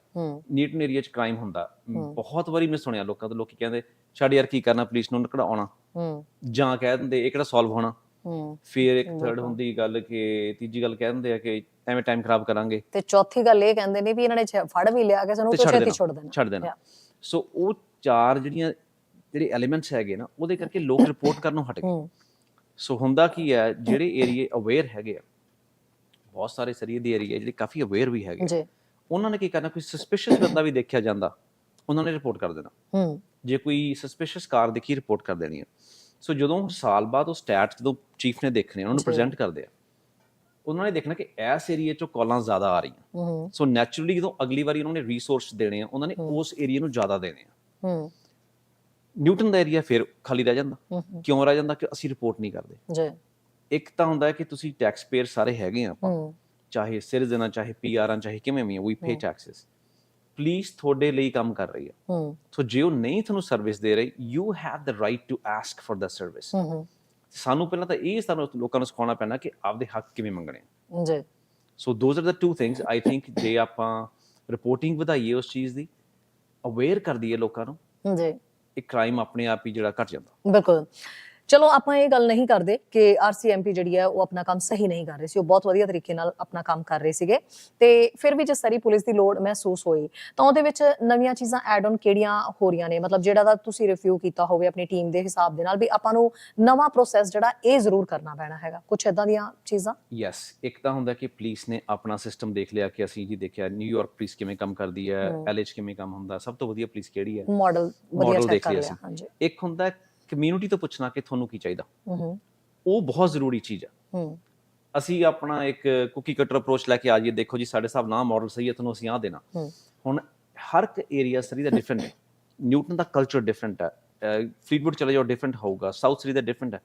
ਨਿਊਟਨ ਏਰੀਆ ਚ ਕ੍ਰਾਈਮ ਹੁੰਦਾ। ਬਹੁਤ ਵਾਰੀ ਮੈਂ ਸੁਣਿਆ ਲੋਕਾਂ ਤੋਂ ਲੋਕੀ ਕਹਿੰਦੇ ਛੱਡ ਯਾਰ ਕੀ ਕਰਨਾ? ਪੁਲਿਸ ਨੂੰ ਹੂੰ। ਜਾਂ ਕਹਿ ਦਿੰਦੇ ਇਹ ਕਿਹੜਾ ਸੋਲਵ ਹੋਣਾ? ਫਿਰ ਇੱਕ ਥਰਡ ਹੁੰਦੀ ਗੱਲ ਕਿ ਤੀਜੀ ਗੱਲ ਕਹਿ ਦਿੰਦੇ ਆ ਕਿ ਐਵੇਂ ਟਾਈਮ ਖਰਾਬ ਕਰਾਂਗੇ। ਤੇ ਚੌਥੀ ਗੱਲ ਇਹ ਕਹਿੰਦੇ ਨੇ ਵੀ ਇਹਨਾਂ ਨੇ ਫੜ ਵੀ ਲਿਆ ਕੇ ਸਾਨੂੰ ਤੇ ਤੋਂ ਛੱਡ ਛੇਤੀ ਦੇਣਾ ਛੱਡ ਦੇਣਾ. ਸੋ ਉਹ ਚਾਰ ਜਿਹੜੀਆਂ ਜਿਹੜੇ ਐਲੀਮੈਂਟਸ ਹੈਗੇ ਨਾ ਉਹਦੇ ਕਰਕੇ ਲੋਕ ਰਿਪੋਰਟ ਕਰਨੋਂ ਹਟ ਗਏ। ਸੋ ਹੁੰਦਾ ਕੀ ਹੈ ਜਿਹੜੇ ਏਰੀਏ ਅਵੇਅਰ ਹੈਗੇ ਆ ਬਹੁਤ ਸਾਰੇ ਸਰੀਰ ਦੇ ਏਰੀਏ ਜਿਹੜੇ ਕਾਫੀ ਅਵੇਅਰ ਵੀ ਹੈਗੇ ਜੀ। ਉਹਨਾਂ ਨੇ ਕੀ ਕਰਨਾ ਕੋਈ ਸਸਪੀਸ਼ੀਅਸ ਬੰਦਾ ਵੀ ਦੇਖਿਆ ਜਾਂਦਾ ਉਹਨਾਂ ਨੇ ਰਿਪੋਰਟ ਕਰ ਦੇਣਾ। ਹੂੰ। ਜੇ ਕੋਈ ਸਸਪੀਸ਼ੀਅਸ ਕਾਰ ਦੇਖੀ ਰਿਪੋਰਟ ਕਰ ਦੇਣੀ ਹੈ ਸੋ ਜਦੋਂ ਸਾਲ ਬਾਅਦ ਉਹ ਸਟੈਟਸ ਜਦੋਂ ਚੀਫ ਨੇ ਦੇਖਣੇ ਉਹਨਾਂ ਨੂੰ ਪ੍ਰੈਜ਼ੈਂਟ ਕਰਦੇ ਆ ਉਹਨਾਂ ਨੇ ਦੇਖਣਾ ਕਿ ਇਸ ਏਰੀਏ ਚੋਂ ਕਾਲਾਂ ਜ਼ਿਆਦਾ ਆ ਰਹੀਆਂ। ਹੂੰ। ਸੋ ਨੈਚੁਰਲੀ ਜਦੋਂ ਅਗਲੀ ਵਾਰੀ ਉਹਨਾਂ ਨੇ ਰਿਸੋਰਸ ਦੇਣੇ ਆ ਉਹਨਾਂ ਨੇ ਉਸ ਏਰੀਆ ਨੂੰ ਜ਼ਿਆਦਾ ਦੇਣੇ ਆ। ਹੂੰ। ਨਿਊਟਨ ਦਾ ਏਰੀਆ ਫਿਰ ਖਾਲੀ ਰਹਿ ਜਾਂਦਾ। ਕਿਉਂ ਰਹਿ ਜਾਂਦਾ? ਕਿ ਅਸੀਂ ਰਿਪੋਰਟ ਨਹੀਂ ਕਰਦੇ। ਜੀ। ਇੱਕ ਤਾਂ ਹੁੰਦਾ ਹੈ ਕਿ ਤੁਸੀਂ ਟੈਕਸ ਪੇਅਰ ਸਾਰੇ ਹੈਗੇ ਆ ਆਪਾਂ। ਹੂੰ। ਚਾਹੇ ਸਿਟੀਜ਼ਨ ਆ ਚਾਹੇ ਪੀਆਰ ਚਾਹੇ ਕਿਵੇਂ ਵੀ ਆ ਵੀ ਪੇ ਟੈਕਸਸ ਪੁਲਿਸ ਤੁਹਾਡੇ ਲਈ ਕੰਮ ਕਰ ਰਹੀ ਹੂੰ। ਸੋ ਜੇ ਉਹ ਨਹੀਂ ਤੁਹਾਨੂੰ ਸਰਵਿਸ ਦੇ ਰਹੀ you have the right to ask for the service hmm hmm. ਸਾਨੂੰ ਪਹਿਲਾਂ ਤਾਂ ਇਹ ਸਾਨੂੰ ਲੋਕਾਂ ਨੂੰ ਸਿਖਾਉਣਾ ਪੈਣਾ ਕਿ ਆਪਦੇ ਹੱਕ ਕਿਵੇਂ ਮੰਗਣੇ ਜੀ। So those are the two things I think ਜੇ ਆਪਾਂ ਰਿਪੋਰਟਿੰਗ ਵਧਾਈਏ ਉਸ ਚੀਜ਼ ਦੀ ਅਵੇਅਰ ਕਰ ਦਈਏ ਲੋਕਾਂ ਨੂੰ ਜੀ। ਇਹ ਕ੍ਰਾਈਮ ਆਪਣੇ ਆਪ ਹੀ ਜਿਹੜਾ ਘਟ ਜਾਂਦਾ। ਬਿਲਕੁਲ। ਚਲੋ ਆਪਾਂ ਇਹ ਗੱਲ ਨਹੀਂ ਕਰਦੇ ਕਿ ਆਰਸੀਐਮਪੀ ਜਿਹੜੀ ਹੈ ਉਹ ਆਪਣਾ ਕੰਮ ਸਹੀ ਨਹੀਂ ਕਰ ਰਹੀ ਸੀ ਉਹ ਬਹੁਤ ਵਧੀਆ ਤਰੀਕੇ ਨਾਲ ਆਪਣਾ ਕੰਮ ਕਰ ਰਹੇ ਸੀਗੇ। ਤੇ ਫਿਰ ਵੀ ਜੇ ਸਰੀ ਪੁਲਿਸ ਦੀ ਲੋੜ ਮਹਿਸੂਸ ਹੋਈ ਤਾਂ ਉਹਦੇ ਵਿੱਚ ਨਵੀਆਂ ਚੀਜ਼ਾਂ ਐਡ ਆਨ ਕਿਹੜੀਆਂ ਹੋ ਰਹੀਆਂ ਨੇ? ਮਤਲਬ ਜਿਹੜਾ ਦਾ ਤੁਸੀਂ ਰਿਵਿਊ ਕੀਤਾ ਹੋਵੇ ਆਪਣੀ ਟੀਮ ਦੇ ਹਿਸਾਬ ਦੇ ਨਾਲ ਵੀ ਆਪਾਂ ਨੂੰ ਨਵਾਂ ਪ੍ਰੋਸੈਸ ਜਿਹੜਾ ਇਹ ਜ਼ਰੂਰ ਕਰਨਾ ਪੈਣਾ ਹੈਗਾ। ਕੁਝ ਇਦਾਂ ਦੀਆਂ ਚੀਜ਼ਾਂ? ਯੈਸ ਇੱਕ ਤਾਂ ਹੁੰਦਾ ਕਿ ਪੁਲਿਸ ਨੇ ਆਪਣਾ ਸਿਸਟਮ ਦੇਖ ਲਿਆ ਕਿ ਅਸੀਂ ਜੀ ਦੇਖਿਆ ਨਿਊਯਾਰਕ ਪੁਲਿਸ ਕਿਵੇਂ ਕੰਮ ਕਰਦੀ ਹੈ ਐਲਏ ਚ ਕਿਵੇਂ ਕੰਮ ਹੁੰਦਾ ਸਭ ਤੋਂ ਵਧੀਆ ਪੁਲਿਸ ਕਿਹੜੀ ਹੈ? ਮਾਡਲ ਵਧੀਆ ਚੈੱਕ ਕਰ ਲਿਆ। ਹਾਂਜੀ। ਇੱਕ ਹੁੰਦਾ ਕਮਿਊਨਿਟੀ ਤੋਂ ਪੁੱਛਣਾ ਕਿ ਤੁਹਾਨੂੰ ਕੀ ਚਾਹੀਦਾ? ਉਹ ਬਹੁਤ ਜ਼ਰੂਰੀ ਚੀਜ਼ ਹੂੰ। ਅਸੀਂ ਆਪਣਾ ਇੱਕ ਕੁਕੀ ਕਟਰ ਅਪਰੋਚ ਲੈ ਕੇ ਆ ਜਾਈਏ ਦੇਖੋ ਜੀ ਸਾਡੇ ਹਿਸਾਬ ਨਾਲ ਮਾਡਲ ਸਹੀ ਹੈ ਤੁਹਾਨੂੰ ਅਸੀਂ ਆ ਦੇਣਾ। ਹੁਣ ਹਰ ਇੱਕ ਏਰੀਆ ਸਰੀ ਦਾ ਡਿਫਰੈਂਟ ਹੈ। ਨਿਊਟਨ ਦਾ ਕਲਚਰ ਡਿਫਰੈਂਟ ਹੈ। ਫਰੀਡਵੁੱਡ ਚਲੇ ਜਾਓ ਡਿਫਰੈਂਟ ਹੋਊਗਾ। ਸਾਊਥ ਸਰੀ ਦਾ ਡਿਫਰੈਂਟ ਹੈ।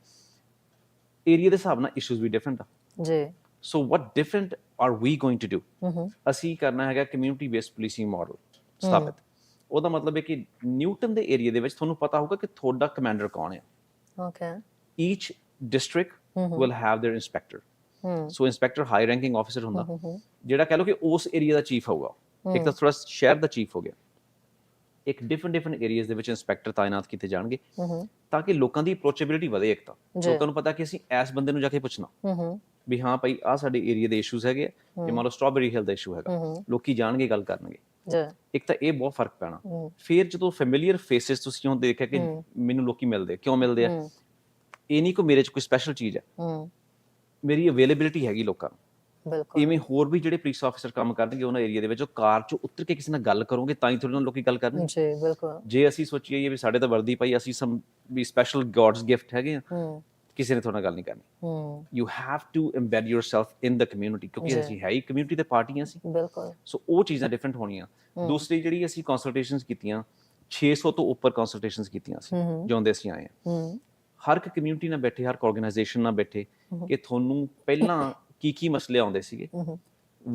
ਏਰੀਆ ਦੇ ਹਿਸਾਬ ਨਾਲ ਇਸ਼ੂਜ਼ ਵੀ ਡਿਫਰੈਂਟ ਆ। ਜੀ। So what different are we going to do ਅਸੀਂ ਕਰਨਾ ਹੈਗਾ ਕਮਿਊਨਿਟੀ ਬੇਸਡ ਪੁਲਿਸਿੰਗ ਮਾਡਲ ਸਥਾਪਿਤ। ਉਹਦਾ ਮਤਲਬ ਹੈ ਕਿ ਨਿਊਟਨ ਦੇ ਏਰੀਆ ਦੇ ਵਿੱਚ ਤੁਹਾਨੂੰ ਪਤਾ ਹੋਊਗਾ ਕਿ ਤੁਹਾਡਾ ਕਮਾਂਡਰ ਕੌਣ ਹੈ okay each district will have there inspector hmm so inspector high ranking officer ਹੁੰਦਾ ਹੂੰ ਹੂੰ ਜਿਹੜਾ ਕਹ ਲਓ ਕਿ ਉਸ ਏਰੀਆ ਦਾ ਚੀਫ ਹੋਊਗਾ ਇੱਕ ਤਾਂ ਥੋੜਾ ਸ਼ਹਿਰ ਦਾ ਚੀਫ ਹੋ ਗਿਆ ਇੱਕ ਡਿਫਰੈਂਟ ਡਿਫਰੈਂਟ ਏਰੀਆਜ਼ ਦੇ ਵਿੱਚ ਇੰਸਪੈਕਟਰ ਤਾਇਨਾਤ ਕੀਤੇ ਜਾਣਗੇ ਹੂੰ ਹੂੰ ਤਾਂ ਕਿ ਲੋਕਾਂ ਦੀ ਅਪਰੋਚੇਬਿਲਿਟੀ ਵਧੇ ਇੱਕ ਤਾਂ ਜੀ। ਲੋਕਾਂ ਨੂੰ ਪਤਾ ਕਿ ਅਸੀਂ ਇਸ ਬੰਦੇ ਨੂੰ ਜਾ ਕੇ ਪੁੱਛਣਾ ਹੂੰ ਹੂੰ ਵੀ ਹਾਂ ਭਾਈ ਆ ਸਾਡੇ ਏਰੀਆ ਦੇ ਇਸ਼ੂਜ਼ ਹੈਗੇ ਆ ਕਿ ਮੰਨ ਲਓ ਸਟ੍ਰਾਬੇਰੀ ਹਿਲ ਦਾ ਇਸ਼ੂ ਹੈਗਾ ਹੂੰ ਹੂੰ ਲੋਕੀ ਜਾਣਗੇ ਗੱਲ ਕਰਨਗੇ ਜੀ। ਇੱਕ ਤਾਂ ਇਹ ਬਹੁਤ ਫ਼ਰਕ ਪੈਣਾ। ਫਿਰ ਜਦੋਂ ਫੈਮਿਲੀਅਰ ਫੇਸਿਸ ਤੁਸੀਂ ਉਹ ਦੇਖਿਆ ਕਿ ਮੈਨੂੰ ਲੋਕੀ ਮਿਲਦੇ ਕਿਉਂ ਮਿਲਦੇ ਆ? ਇਹ ਨਹੀਂ ਕੋ ਮੇਰੇ 'ਚ ਕੋਈ ਸਪੈਸ਼ਲ ਚੀਜ਼ ਹੈ। ਮੇਰੀ ਅਵੇਲੇਬਿਲਿਟੀ ਹੈਗੀ ਲੋਕਾਂ ਨੂੰ। ਬਿਲਕੁਲ। ਇਵੇਂ ਹੋਰ ਵੀ ਜਿਹੜੇ ਪੁਲਿਸ ਆਫੀਸਰ ਕੰਮ ਕਰਨਗੇ ਉਹਨਾਂ ਏਰੀਆ ਦੇ ਵਿੱਚ ਉਹ ਕਾਰ 'ਚੋਂ ਉਤਰ ਕੇ ਕਿਸੇ ਨਾਲ ਗੱਲ ਕਰੋਗੇ ਤਾਂ ਹੀ ਤੁਹਾਡੇ ਨਾਲ ਲੋਕੀ ਗੱਲ ਕਰਨਗੇ। ਜੀ ਬਿਲਕੁਲ। ਜੇ ਅਸੀਂ ਸੋਚੀਏ ਵੀ ਸਾਡੇ ਤਾਂ ਵਰਦੀ ਪਈ ਅਸੀਂ ਸਮ ਵੀ ਸਪੈਸ਼ਲ ਗॉड्स ਗਿਫਟ ਹੈਗੇ ਆ। ਕਿਸੇ ਨੇ ਤੁਹਾਡੇ ਨਾਲ ਗੱਲ ਨਹੀਂ ਕਰਨੀ। ਹੂੰ। You have to embed yourself in the community ਕਿਉਂਕਿ। ਅਸੀਂ ਹੈ ਹੀ ਕਮਿਊਨਿਟੀ ਦੇ ਪਾਰਟੀਆਂ ਸੀ ਬਿਲਕੁਲ। ਸੋ ਉਹ ਚੀਜ਼ਾਂ ਡਿਫਰੈਂਟ ਹੋਣੀਆਂ। ਦੂਸਰੀ ਜਿਹੜੀ ਅਸੀਂ ਕੰਸਲਟੇਸ਼ਨਸ ਕੀਤੀਆਂ 600 ਤੋਂ ਉੱਪਰ ਕੰਸਲਟੇਸ਼ਨਸ ਕੀਤੀਆਂ ਸੀ ਹੂੰ ਜਿਉਂਦੇ ਅਸੀਂ ਆਏ ਹਾਂ। ਹਰ ਇੱਕ ਕਮਿਊਨਿਟੀ ਨਾਲ ਬੈਠੇ ਹਰ ਇੱਕ ਆਰਗੇਨਾਈਜੇਸ਼ਨ ਨਾਲ ਬੈਠੇ ਕਿ ਤੁਹਾਨੂੰ ਪਹਿਲਾਂ ਕੀ ਕੀ ਮਸਲੇ ਆਉਂਦੇ ਸੀਗੇ?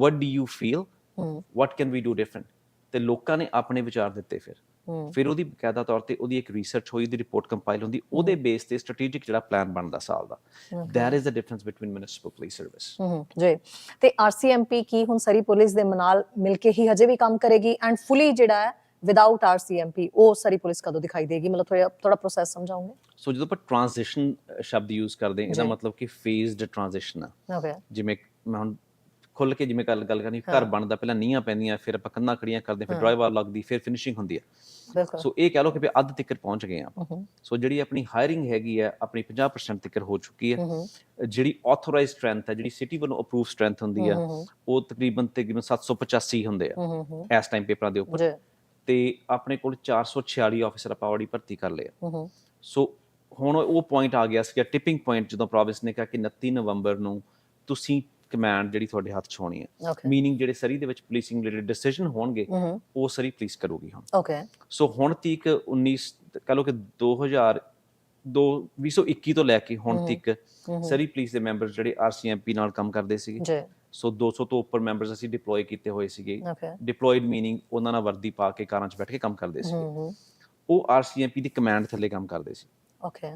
do you feel? ਹੂੰ। What can we do different? ਤੇ ਲੋਕਾਂ ਨੇ ਆਪਣੇ ਵਿਚਾਰ ਦਿੱਤੇ ਫਿਰ। ਫਿਰ ਉਹਦੀ ਬਕਾਇਦਾ ਤੌਰ ਤੇ ਉਹਦੀ ਇੱਕ ਰਿਸਰਚ ਹੋਈ ਉਹਦੀ ਰਿਪੋਰਟ ਕੰਪਾਈਲ ਹੁੰਦੀ ਉਹਦੇ ਬੇਸ ਤੇ ਸਟ੍ਰੈਟੇਜਿਕ ਜਿਹੜਾ ਪਲਾਨ ਬਣਦਾ ਸਾਲ ਦਾ। is the difference between municipal police service ਹੂੰ ਜੀ। ਤੇ ਆਰਸੀਐਮਪੀ ਕੀ ਹੁਣ ਸਰੀ ਪੁਲਿਸ ਦੇ ਨਾਲ ਮਿਲ ਕੇ ਹੀ ਹਜੇ ਵੀ ਕੰਮ ਕਰੇਗੀ ਐਂਡ ਫੁੱਲੀ ਜਿਹੜਾ ਹੈ ਵਿਦਆਊਟ ਆਰਸੀਐਮਪੀ ਉਹ ਸਰੀ ਪੁਲਿਸ ਕਦੋਂ ਦਿਖਾਈ ਦੇਗੀ? ਮਤਲਬ ਥੋੜਾ ਥੋੜਾ ਪ੍ਰੋਸੈਸ ਸਮਝਾਉਂਗੇ ਸੋ ਜਦੋਂ ਆਪਾਂ ਟ੍ਰਾਂਜੀਸ਼ਨ ਸ਼ਬਦ ਯੂਜ਼ ਕਰਦੇ ਇਹਦਾ। ਮਤਲਬ ਕਿ ਫੇਜ਼ਡ ਟ੍ਰਾਂਜੀਸ਼ਨ ਆ। ਜਿਵੇਂ ਮੈਂ ਹੁਣ ਖੁੱਲ ਕੇ ਜਿਵੇਂ ਗੱਲ ਗੱਲ ਕਰਨੀ ਘਰ ਬਣਦਾ ਪਹਿਲਾਂ ਨੀਆਂ ਪੈਂਦੀਆਂ ਫਿਰ ਆਪਾਂ ਕੰਨਾਂ ਖੜੀਆਂ ਕਰਦੇ ਫਿਰ ਡਰਾਈਵਰ ਲੱਗਦੀ ਫਿਰ ਫਿਨਿਸ਼ਿੰਗ ਹੁੰਦੀ ਹੈ ਬਿਲਕੁਲ। ਸੋ ਇਹ ਕਹਿ ਲਓ ਕਿ ਵੀ ਅੱਧ ਤੱਕ ਪਹੁੰਚ ਗਏ ਆ ਸੋ ਜਿਹੜੀ ਆਪਣੀ ਹਾਇਰਿੰਗ ਹੈਗੀ ਹੈ ਆਪਣੀ 50% ਤੱਕ ਹੋ ਚੁੱਕੀ ਹੈ ਜਿਹੜੀ ਆਥੋਰਾਈਜ਼ਡ ਸਟਰੈਂਥ ਹੈ ਜਿਹੜੀ ਸਿਟੀ ਵੱਲੋਂ ਅਪਰੂਵ ਸਟਰੈਂਥ ਹੁੰਦੀ ਆ ਉਹ ਤਕਰੀਬਨ ਤਕਰੀਬਨ 785 ਹੁੰਦੇ ਆ। ਇਸ ਟਾਈਮ ਪੇਪਰਾਂ ਦੇ ਉੱਪਰ। ਤੇ ਆਪਣੇ ਕੋਲ 446 ਆਫੀਸਰ ਆਪਾਂ ਆਲਰੇਡੀ ਭਰਤੀ ਕਰ ਲਏ ਆ। ਸੋ ਹੁਣ ਉਹ ਪੁਆਇੰਟ ਆ ਗਿਆ ਸੀ ਟਿਪਿੰਗ ਪੁਆਇੰਟ ਜਦੋਂ ਪ੍ਰੋਵਿੰਸ ਨੇ ਕਿਹਾ ਕਿ 29 ਨਵੰਬਰ ਨੂੰ ਤੁਸੀਂ ਕਮਾਂਡ ਜਿਹੜੀ ਤੁਹਾਡੇ ਹੱਥ 'ਚ ਹੋਣੀ ਹੈ। ਮੀਨਿੰਗ ਜਿਹੜੇ ਸਰੀ ਦੇ ਵਿੱਚ ਪੁਲਿਸਿੰਗ ਰਿਲੇਟਡ ਡਿਸੀਜਨ ਹੋਣਗੇ ਉਹ ਸਰੀ ਪੁਲਿਸ ਕਰੂਗੀ ਹੁਣ। ਓਕੇ ਸੋ ਹੁਣ ਤੀਕ 19 ਕਹ ਲਓ ਕਿ 2000 ਦੋ 2021 ਤੋਂ ਲੈ ਕੇ ਹੁਣ ਤੱਕ ਸਰੀ ਪੁਲਿਸ ਦੇ ਮੈਂਬਰ ਜਿਹੜੇ ਆਰਸੀਐਮਪੀ ਨਾਲ ਕੰਮ ਕਰਦੇ ਸੀਗੇ। ਜੀ। ਸੋ 200 ਤੋਂ ਉੱਪਰ ਮੈਂਬਰਸ ਅਸੀਂ ਡਿਪਲੋਏ ਕੀਤੇ ਹੋਏ ਸੀਗੇ। ਓਕੇ ਡਿਪਲੋਇਡ ਮੀਨਿੰਗ ਉਹਨਾਂ ਨਾਲ ਵਰਦੀ ਪਾ ਕੇ ਕਾਰਾਂ 'ਚ ਬੈਠ ਕੇ ਕੰਮ ਕਰਦੇ ਸੀ ਉਹ ਆਰਸੀਐਮਪੀ ਦੀ ਕਮਾਂਡ ਥੱਲੇ ਕੰਮ ਕਰਦੇ ਸੀ। ਓਕੇ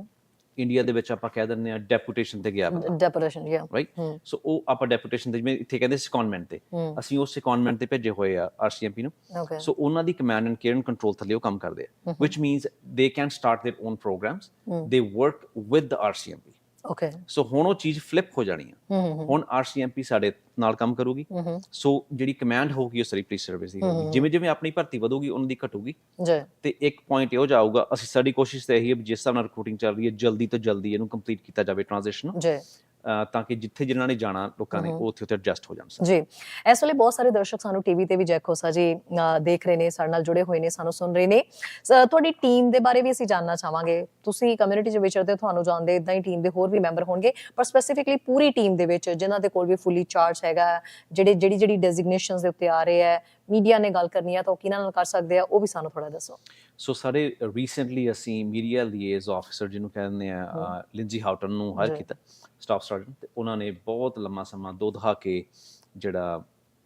ਇੰਡੀਆ ਦੇ ਵਿੱਚ ਆਪਾਂ ਕਹਿ ਦਿੰਦੇ ਆ ਡੈਪੂਟੇਸ਼ਨ ਤੇ ਗਿਆ ਬੰਦਾ। ਡੈਪੂਟੇਸ਼ਨ ਯਾ ਰਾਈਟ ਸੋ ਉਹ ਆਪਾਂ ਡੈਪੂਟੇਸ਼ਨ ਤੇ ਜਿਵੇਂ ਇੱਥੇ ਕਹਿੰਦੇ ਸੈਕੌਨਮੈਂਟ ਤੇ। ਅਸੀਂ ਉਸ ਸੈਕੌਨਮੈਂਟ ਤੇ ਭੇਜੇ ਹੋਏ ਆ ਆਰਸੀਐਮਪੀ ਨੂੰ। ਸੋ ਉਹਨਾਂ ਦੀ command and care and control ਥੱਲੇ ਉਹ ਕੰਮ ਕਰਦੇ ਆ। which means they can start their own programs. they work with the RCMP okay so ਹੁਣ ਉਹ ਚੀਜ਼ ਫਲਿਪ ਹੋ ਜਾਣੀ ਆ। ਹੁਣ RCMP ਸਾਡੇ ਨਾਲ ਕੰਮ ਕਰੂਗੀ। ਸੋ ਜਿਹੜੀ ਕਮਾਂਡ ਹੋਊਗੀ ਉਹ ਸਾਰੀ ਪੁਲਿਸ ਸਰਵਿਸ ਦੀ ਹੋਊਗੀ। ਜਿਵੇਂ ਜਿਵੇਂ ਆਪਣੀ ਭਰਤੀ ਵਧੂਗੀ ਉਹਨਾਂ ਦੀ ਘਟੂਗੀ। ਜੀ। ਤੇ ਇੱਕ ਪੁਆਇੰਟ ਇਹੋ ਜਾਊਗਾ ਅਸੀਂ ਸਾਡੀ ਕੋਸ਼ਿਸ਼ ਤਾਂ ਇਹੀ ਹੈ ਜਿਸ ਨਾਲ ਰਿਕਰੂਟਿੰਗ ਚੱਲ ਰਹੀ ਹੈ ਜਲਦੀ ਤੋਂ ਜਲਦੀ ਇਹਨੂੰ ਕੰਪਲੀਟ ਕੀਤਾ ਜਾਵੇ ਟ੍ਰਾਂਜੀਸ਼ਨ ਜੀ। ਤਾਂ ਕਿ ਜਿੱਥੇ ਜਿਨ੍ਹਾਂ ਨੇ ਜਾਣਾ ਲੋਕਾਂ ਨੇ ਉਹ ਉੱਥੇ ਉੱਥੇ ਐਡਜਸਟ ਹੋ ਜਾਣ ਜੀ। ਇਸ ਵੇਲੇ ਬਹੁਤ ਸਾਰੇ ਦਰਸ਼ਕ ਸਾਨੂੰ ਟੀਵੀ ਤੇ ਵੀ ਜੈ ਖੋਸਾ ਜੀ ਦੇਖ ਰਹੇ ਨੇ ਸਾਡੇ ਨਾਲ ਜੁੜੇ ਹੋਏ ਨੇ ਸਾਨੂੰ ਸੁਣ ਰਹੇ ਨੇ। ਤੁਹਾਡੀ ਟੀਮ ਦੇ ਬਾਰੇ ਵੀ ਅਸੀਂ ਜਾਨਣਾ ਚਾਹਾਂਗੇ। ਤੁਸੀਂ ਕਮਿਊਨਿਟੀ 'ਚ ਵਿਚਰਦੇ ਤੁਹਾਨੂੰ ਜਾਣਦੇ ਇਦਾਂ ਹੀ ਟੀਮ ਦੇ ਹੋਰ ਵੀ ਮੈਂਬਰ ਹੋਣਗੇ। ਪਰ ਸਪੈਸੀਫਿਕਲੀ ਪੂਰੀ ਟੀਮ ਦੇ ਵਿੱਚ ਜਿਨ੍ਹਾਂ ਦੇ ਕੋਲ ਵੀ ਫੁੱਲੀ ਚਾਰਜ ਹੈਗਾ ਜਿਹੜੇ ਜਿਹੜੀ ਜਿਹੜੀ ਡੈਜ਼ਿਗਨੇਸ਼ਨਸ ਦੇ ਉੱਤੇ ਆ ਰਹੇ ਹੈ ਮੀਡੀਆ ਨੇ ਗੱਲ ਕਰਨੀ ਹੈ ਤਾਂ ਉਹ ਕਿਹਨਾਂ ਨਾਲ ਕਰ ਸਕਦੇ ਆ ਉਹ ਵੀ ਸਾਨੂੰ ਥੋੜਾ ਦੱਸੋ ਸੋ ਸਾਰੇ ਰੀਸੈਂਟਲੀ ਅਸੀਂ ਮੀਡੀਆ ਲੀਏਜ਼ ਆਫੀਸਰ ਜਿਹਨੂੰ ਕਹਿੰਦੇ ਆ ਲਿੰਜੀ ਹਾਊਟਨ ਨੂੰ ਹਾਇਰ ਜੀ। ਕੀਤਾ ਸਟਾਫ ਸਰਜਨ ਤੇ ਉਹਨਾਂ ਨੇ ਬਹੁਤ ਲੰਮਾ ਸਮਾਂ ਦੋ ਦਹਾਕੇ ਜਿਹੜਾ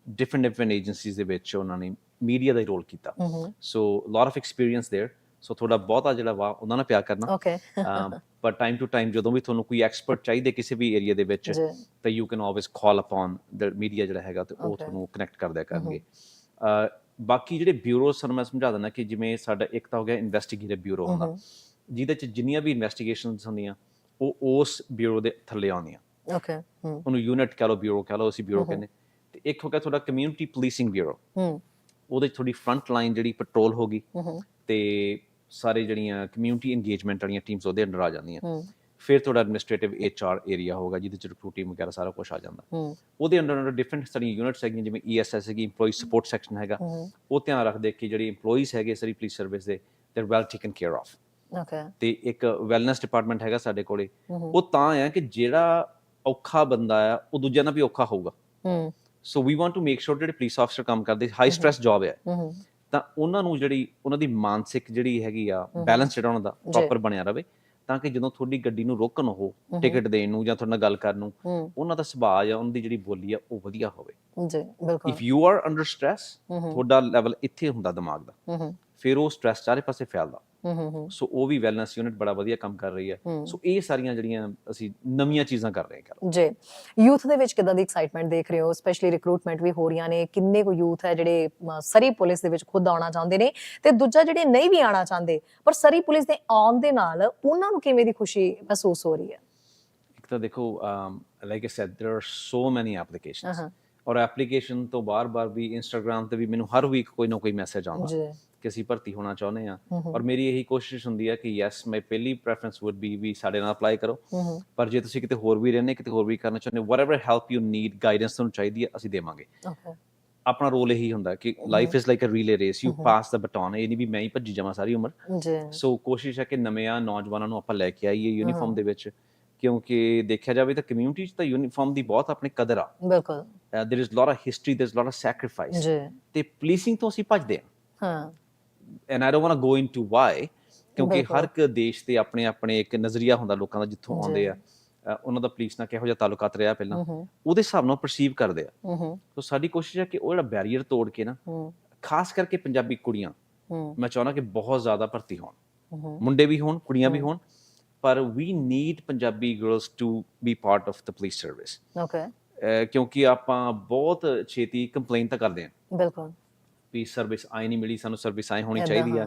ਡਿਫਰੈਂਟ ਡਿਫਰੈਂਟ ਏਜੰਸੀਜ਼ ਦੇ ਵਿੱਚ ਉਹਨਾਂ ਨੇ ਮੀਡੀਆ ਦਾ ਰੋਲ ਕੀਤਾ hmm hmm so lot of experience there so ਥੋੜਾ ਬਹੁਤਾ ਜਿਹੜਾ ਵਾ ਉਹਨਾਂ ਨਾਲ ਪਿਆਰ ਕਰਨਾ ਓਕੇ ਪਰ ਟਾਈਮ ਟੂ ਟਾਈਮ ਜਦੋਂ ਵੀ ਤੁਹਾਨੂੰ ਕੋਈ ਐਕਸਪਰਟ ਚਾਹੀਦੇ ਕਿਸੇ ਵੀ ਏਰੀਆ ਦੇ ਵਿੱਚ ਜੀ ਤਾਂ you can always call upon the media ਜਿਹੜਾ ਹੈਗਾ ਤੇ ਉਹ Okay. ਤੁਹਾਨੂੰ ਕਨੈਕਟ ਕਰ ਦਿਆ ਕਰਨਗੇ ਅਹ ਬਾਕੀ ਜਿਹੜੇ ਬਿਊਰੋ ਸਨ ਮੈਂ ਸਮਝਾ ਦਿੰਦਾ ਕਿ ਜਿਵੇਂ ਸਾਡਾ ਇੱਕ ਤਾਂ ਹੋ ਗਿਆ ਇਨਵੈਸਟੀਗੇਟਿਵ ਬਿਊਰੋ ਹੁੰਦਾ ਜਿਹਦੇ ਚ ਜਿੰਨੀਆਂ ਵੀ ਇਨਵੈਸਟੀਗੇਸ਼ਨਸ ਹੁੰਦੀਆਂ ਉਹ ਉਸ ਬਿਊਰੋ ਦੇ ਥੱਲੇ ਆਉਂਦੀਆਂ। ਓਕੇ ਉਹਨੂੰ ਯੂਨਿਟ ਕਹ ਲਓ ਬਿਊਰੋ ਕਹ ਲਓ ਅਸੀਂ ਬਿਊਰੋ ਕਹਿੰਦੇ। ਤੇ ਇੱਕ ਹੋ ਗਿਆ ਤੁਹਾਡਾ ਕਮਿਊਨਿਟੀ ਪੁਲਿਸਿੰਗ ਬਿਊਰੋ। ਉਹਦੇ 'ਚ ਤੁਹਾਡੀ ਫਰੰਟ ਲਾਈਨ ਜਿਹੜੀ ਪੈਟਰੋਲ ਹੋਗੀ ਤੇ ਸਾਰੇ ਜਿਹੜੀਆਂ ਕਮਿਊਨਿਟੀ ਇੰਗੇਜਮੈਂਟ ਵਾਲੀਆਂ ਟੀਮਸ ਉਹਦੇ ਅੰਡਰ ਆ ਜਾਂਦੀਆਂ। ਫਿਰ ਤੁਹਾਡਾ ਐਡਮਿਨਿਸਟ੍ਰੇਟਿਵ ਐਚਆਰ ਏਰੀਆ ਹੋਗਾ ਜਿਹਦੇ ਚ ਰਿਕਰੂਟਿੰਗ ਵਗੈਰਾ ਸਾਰਾ ਕੁਝ ਆ ਜਾਂਦਾ। ਉਹਦੇ ਅੰਡਰ ਅੰਡਰ ਡਿਫਰੈਂਟ ਸਾਰੀਆਂ ਯੂਨਿਟਸ ਹੈਗੀਆਂ ਜਿਵੇਂ ਈਐਸਐਸ ਹੈਗੀ EMPLOYEE ਸਪੋਰਟ ਸੈਕਸ਼ਨ ਹੈਗਾ। ਉਹ ਧਿਆਨ ਰੱਖਦੇ ਕਿ ਜਿਹੜੀ EMPLOYEES ਹੈਗੇ ਸਾਰੀ ਪੁਲਿਸ ਸਰਵਿਸ ਦੇ ਦੇ well taken care of okay ਤੇ ਇੱਕ ਵੈਲਨੈਸ ਡਿਪਾਰਟਮੈਂਟ ਹੈਗਾ ਸਾਡੇ ਕੋਲੇ। ਉਹ ਤਾਂ ਆ ਕਿ ਜਿਹੜਾ ਔਖਾ ਬੰਦਾ ਆ ਉਹ ਦੂਜਿਆਂ ਨਾਲ ਵੀ ਔਖਾ ਹੋਊਗਾ। ਹਮ so we want to make sure ਜਿਹੜੇ ਪੁਲਿਸ ਆਫੀਸਰ ਕੰਮ ਕਰਦੇ ਹਾਈ ਸਟ੍ਰੈਸ ਜੌਬ ਹੈ ਤਾਂ ਉਹਨਾਂ ਨੂੰ ਜਿਹੜੀ ਉਹਨਾਂ ਦੀ ਮਾਨਸਿਕ ਜਿਹੜੀ ਹੈਗੀ ਆ ਬੈਲੈਂਸ ਜਿਹੜਾ ਉਹਨਾਂ ਦਾ। ਪ੍ਰੋਪਰ ਬਣਿਆ ਰਵੇ। ਤਾਂ ਕਿ ਜਦੋਂ ਤੁਹਾਡੀ ਗੱਡੀ ਨੂੰ ਰੋਕਣ ਉਹ ਟਿਕਟ ਦੇਣ ਨੂੰ ਜਾਂ ਤੁਹਾਡੇ ਨਾਲ ਗੱਲ ਕਰਨ ਨੂੰ ਉਹਨਾਂ ਦਾ ਸੁਭਾਅ ਜਾਂ ਉਹਨਾਂ ਦੀ ਜਿਹੜੀ ਬੋਲੀ ਆ ਉਹ ਵਧੀਆ ਹੋਵੇ। ਜੀ ਬਿਲਕੁਲ। If you are under stress ਤੁਹਾਡਾ ਲੈਵਲ ਇੱਥੇ ਹੁੰਦਾ ਦਿਮਾਗ ਦਾ। ਫਿਰ ਉਹ ਸਟ੍ਰੈਸ ਚਾਰੇ ਪਾਸੇ ਫੈਲਦਾ। ਹਮ ਹਮ ਸੋ ਉਹ ਵੀ ਵੈਲਨੈਸ ਯੂਨਿਟ ਬੜਾ ਵਧੀਆ ਕੰਮ ਕਰ ਰਹੀ ਹੈ ਹਮ ਸੋ ਇਹ ਸਾਰੀਆਂ ਜਿਹੜੀਆਂ ਅਸੀਂ ਨਵੀਆਂ ਚੀਜ਼ਾਂ ਕਰ ਰਹੇ ਹਾਂ ਜੀ ਯੂਥ ਦੇ ਵਿੱਚ ਕਿਦਾਂ ਦੀ ਐਕਸਾਈਟਮੈਂਟ ਦੇਖ ਰਹੇ ਹੋ ਸਪੈਸ਼ਲੀ ਰਿਕਰੂਟਮੈਂਟ ਵੀ ਹੋ ਰਹੀਆਂ ਨੇ ਕਿੰਨੇ ਕੋ ਯੂਥ ਹੈ ਜਿਹੜੇ ਅਮ, ਸਰੀ ਪੁਲਿਸ ਦੇ ਵਿੱਚ ਖੁਦ ਆਉਣਾ ਚਾਹੁੰਦੇ ਨੇ ਤੇ ਦੂਜਾ ਜਿਹੜੇ ਨਹੀਂ ਵੀ ਆਉਣਾ ਚਾਹੁੰਦੇ ਪਰ ਸਰੀ ਪੁਲਿਸ ਦੇ ਆਉਣ ਦੇ ਨਾਲ ਉਹਨਾਂ ਨੂੰ ਕਿਵੇਂ ਦੀ ਖੁਸ਼ੀ ਮਹਿਸੂਸ ਹੋ ਰਹੀ ਹੈ ਇੱਕ ਤਾਂ ਦੇਖੋ like I said there are so many applications ਹਾਂ ਔਰ ਐਪਲੀਕੇਸ਼ਨ ਤੋਂ ਬਾਰ-ਬਾਰ ਵੀ ਇੰਸਟਾਗ੍ਰam ਤੇ ਵੀ ਮੈਨੂੰ ਹਰ ਵੀਕ ਕੋਈ ਨਾ ਕੋਈ ਮੈਸੇਜ ਆਉਂਦਾ ਜੀ ਕਿ ਅਸੀਂ ਭਰਤੀ ਹੋਣਾ ਚਾਹੁੰਦੇ ਆ ਹਮ ਔਰ ਮੇਰੀ ਇਹੀ ਕੋਸ਼ਿਸ਼ ਹੁੰਦੀ ਹੈ ਕਿ ਯੈਸ ਮਾਈ ਪਹਿਲੀ ਪ੍ਰੈਫਰੈਂਸ ਵੁੱਡ ਬੀ ਵੀ ਸਾਡੇ ਨਾਲ ਅਪਲਾਈ ਕਰੋ ਹਮ ਪਰ ਜੇ ਤੁਸੀਂ ਕਿਤੇ ਹੋਰ ਵੀ ਰਹਿੰਦੇ ਕਿਤੇ ਹੋਰ ਵੀ ਕਰਨਾ ਚਾਹੁੰਦੇ whatever help you need guidance ਤੁਹਾਨੂੰ ਚਾਹੀਦੀ ਹੈ ਅਸੀਂ ਦੇਵਾਂਗੇ ਓਕੇ ਆਪਣਾ ਰੋਲ ਇਹੀ ਹੁੰਦਾ ਕਿ life is like a relay race you pass the baton ਇਹ ਨਹੀਂ ਵੀ ਮੈਂ ਹੀ ਭੱਜੀ ਜਾਵਾਂ ਸਾਰੀ ਉਮਰ ਜੀ ਸੋ ਕੋਸ਼ਿਸ਼ ਹੈ ਕਿ ਨਵਿਆਂ ਨੌਜਵਾਨਾਂ ਨੂੰ ਆਪਾਂ ਲੈ ਕੇ ਆਈਏ ਯੂਨੀਫਾਰਮ ਦੇ ਵਿੱਚ ਕਿਉਂਕਿ ਦੇਖਿਆ ਜਾਵੇ ਤਾਂ ਕਮਿਊਨਿਟੀ 'ਚ ਤਾਂ ਯੂਨੀਫਾਰਮ ਦੀ ਬਹੁਤ ਆਪਣੀ ਕਦਰ ਆ ਬਿਲਕੁਲ there is lot of history there is lot of sacrifice ਜੀ ਤੇ ਪੁਲਿਸਿੰਗ ਤੋਂ ਅਸੀਂ ਭੱਜਦੇ ਹਾਂ ਹਾਂ and I don't want to go into why ਕਿਉਂਕਿ। ਹਰ ਇੱਕ ਦੇਸ਼ ਤੇ ਆਪਣੇ ਆਪਣੇ ਇੱਕ ਨਜ਼ਰੀਆ ਹੁੰਦਾ ਲੋਕਾਂ ਦਾ ਜਿੱਥੋਂ ਆਉਂਦੇ ਆ। ਉਹਨਾਂ ਦਾ ਪੁਲਿਸ ਨਾਲ ਕਿਹੋ ਜਿਹਾ ਤਾਲੁਕਾਤ ਰਿਹਾ ਪਹਿਲਾਂ। ਉਹਦੇ ਹਿਸਾਬ ਨਾਲ ਪਰਸੀਵ ਕਰਦੇ ਆ। ਸੋ ਸਾਡੀ ਕੋਸ਼ਿਸ਼ ਹੈ ਕਿ ਉਹ ਜਿਹੜਾ ਬੈਰੀਅਰ ਤੋੜ ਕੇ ਨਾ ਖਾਸ ਕਰਕੇ ਪੰਜਾਬੀ ਕੁੜੀਆਂ ਮੈਂ ਚਾਹੁੰਦਾ ਕਿ ਬਹੁਤ ਜ਼ਿਆਦਾ ਭਰਤੀ ਹੋਣ। ਮੁੰਡੇ ਵੀ ਹੋਣ ਕੁੜੀਆਂ ਵੀ ਹੋਣ ਪਰ we need Punjabi girls to be part of the police service okay ਕਿਉਂਕਿ ਆਪਾਂ ਬਹੁਤ ਛੇਤੀ ਕੰਪਲੇਨ ਤਾਂ ਕਰਦੇ ਹਾਂ ਬਿਲਕੁਲ। ਵੀ ਸਰਵਿਸ ਆਈ ਨਹੀਂ ਮਿਲੀ ਸਾਨੂੰ ਸਰਵਿਸ ਆਈ ਹੋਣੀ ਚਾਹੀਦੀ ਆ।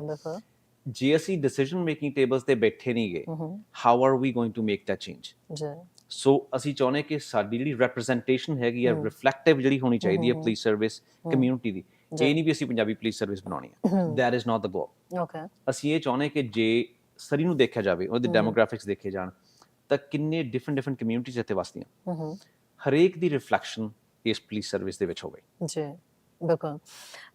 ਜੇ ਅਸੀਂ ਡਿਸੀਜਨ ਮੇਕਿੰਗ ਟੇਬਲਸ ਤੇ ਬੈਠੇ ਨਹੀਂ ਗਏ how are we going to make that change ਜੀ। ਸੋ ਅਸੀਂ ਚਾਹੁੰਦੇ ਕਿ ਸਾਡੀ ਜਿਹੜੀ ਰਿਪਰੈਜ਼ੈਂਟੇਸ਼ਨ ਹੈਗੀ ਆ ਰਿਫਲੈਕਟਿਵ ਜਿਹੜੀ ਹੋਣੀ ਚਾਹੀਦੀ ਹੈ ਪੁਲਿਸ ਸਰਵਿਸ ਕਮਿਊਨਿਟੀ ਦੀ। ਇਹ ਨਹੀਂ ਵੀ ਅਸੀਂ ਪੰਜਾਬੀ ਪੁਲਿਸ ਸਰਵਿਸ ਬਣਾਉਣੀ ਹੈ। That is not the goal okay ਅਸੀਂ ਇਹ ਚਾਹੁੰਦੇ ਕਿ ਜੇ ਸਰੀ ਨੂੰ ਦੇਖਿਆ ਜਾਵੇ ਉਹਦੇ ਡੈਮੋਗ੍ਰਾਫਿਕਸ ਦੇਖੇ ਜਾਣ ਤਾਂ ਕਿੰਨੇ ਡਿਫਰੈਂਟ ਡਿਫਰੈਂਟ ਕਮਿਊਨਿਟੀਜ਼ ਇੱਥੇ ਵਸਦੀਆਂ। ਹਰੇਕ ਦੀ ਰਿਫਲੈਕਸ਼ਨ ਇਸ ਪੁਲਿਸ ਸਰਵਿਸ ਦੇ ਵਿੱਚ ਹੋਵੇ। ਜੀ। ਬਿਲਕੁਲ।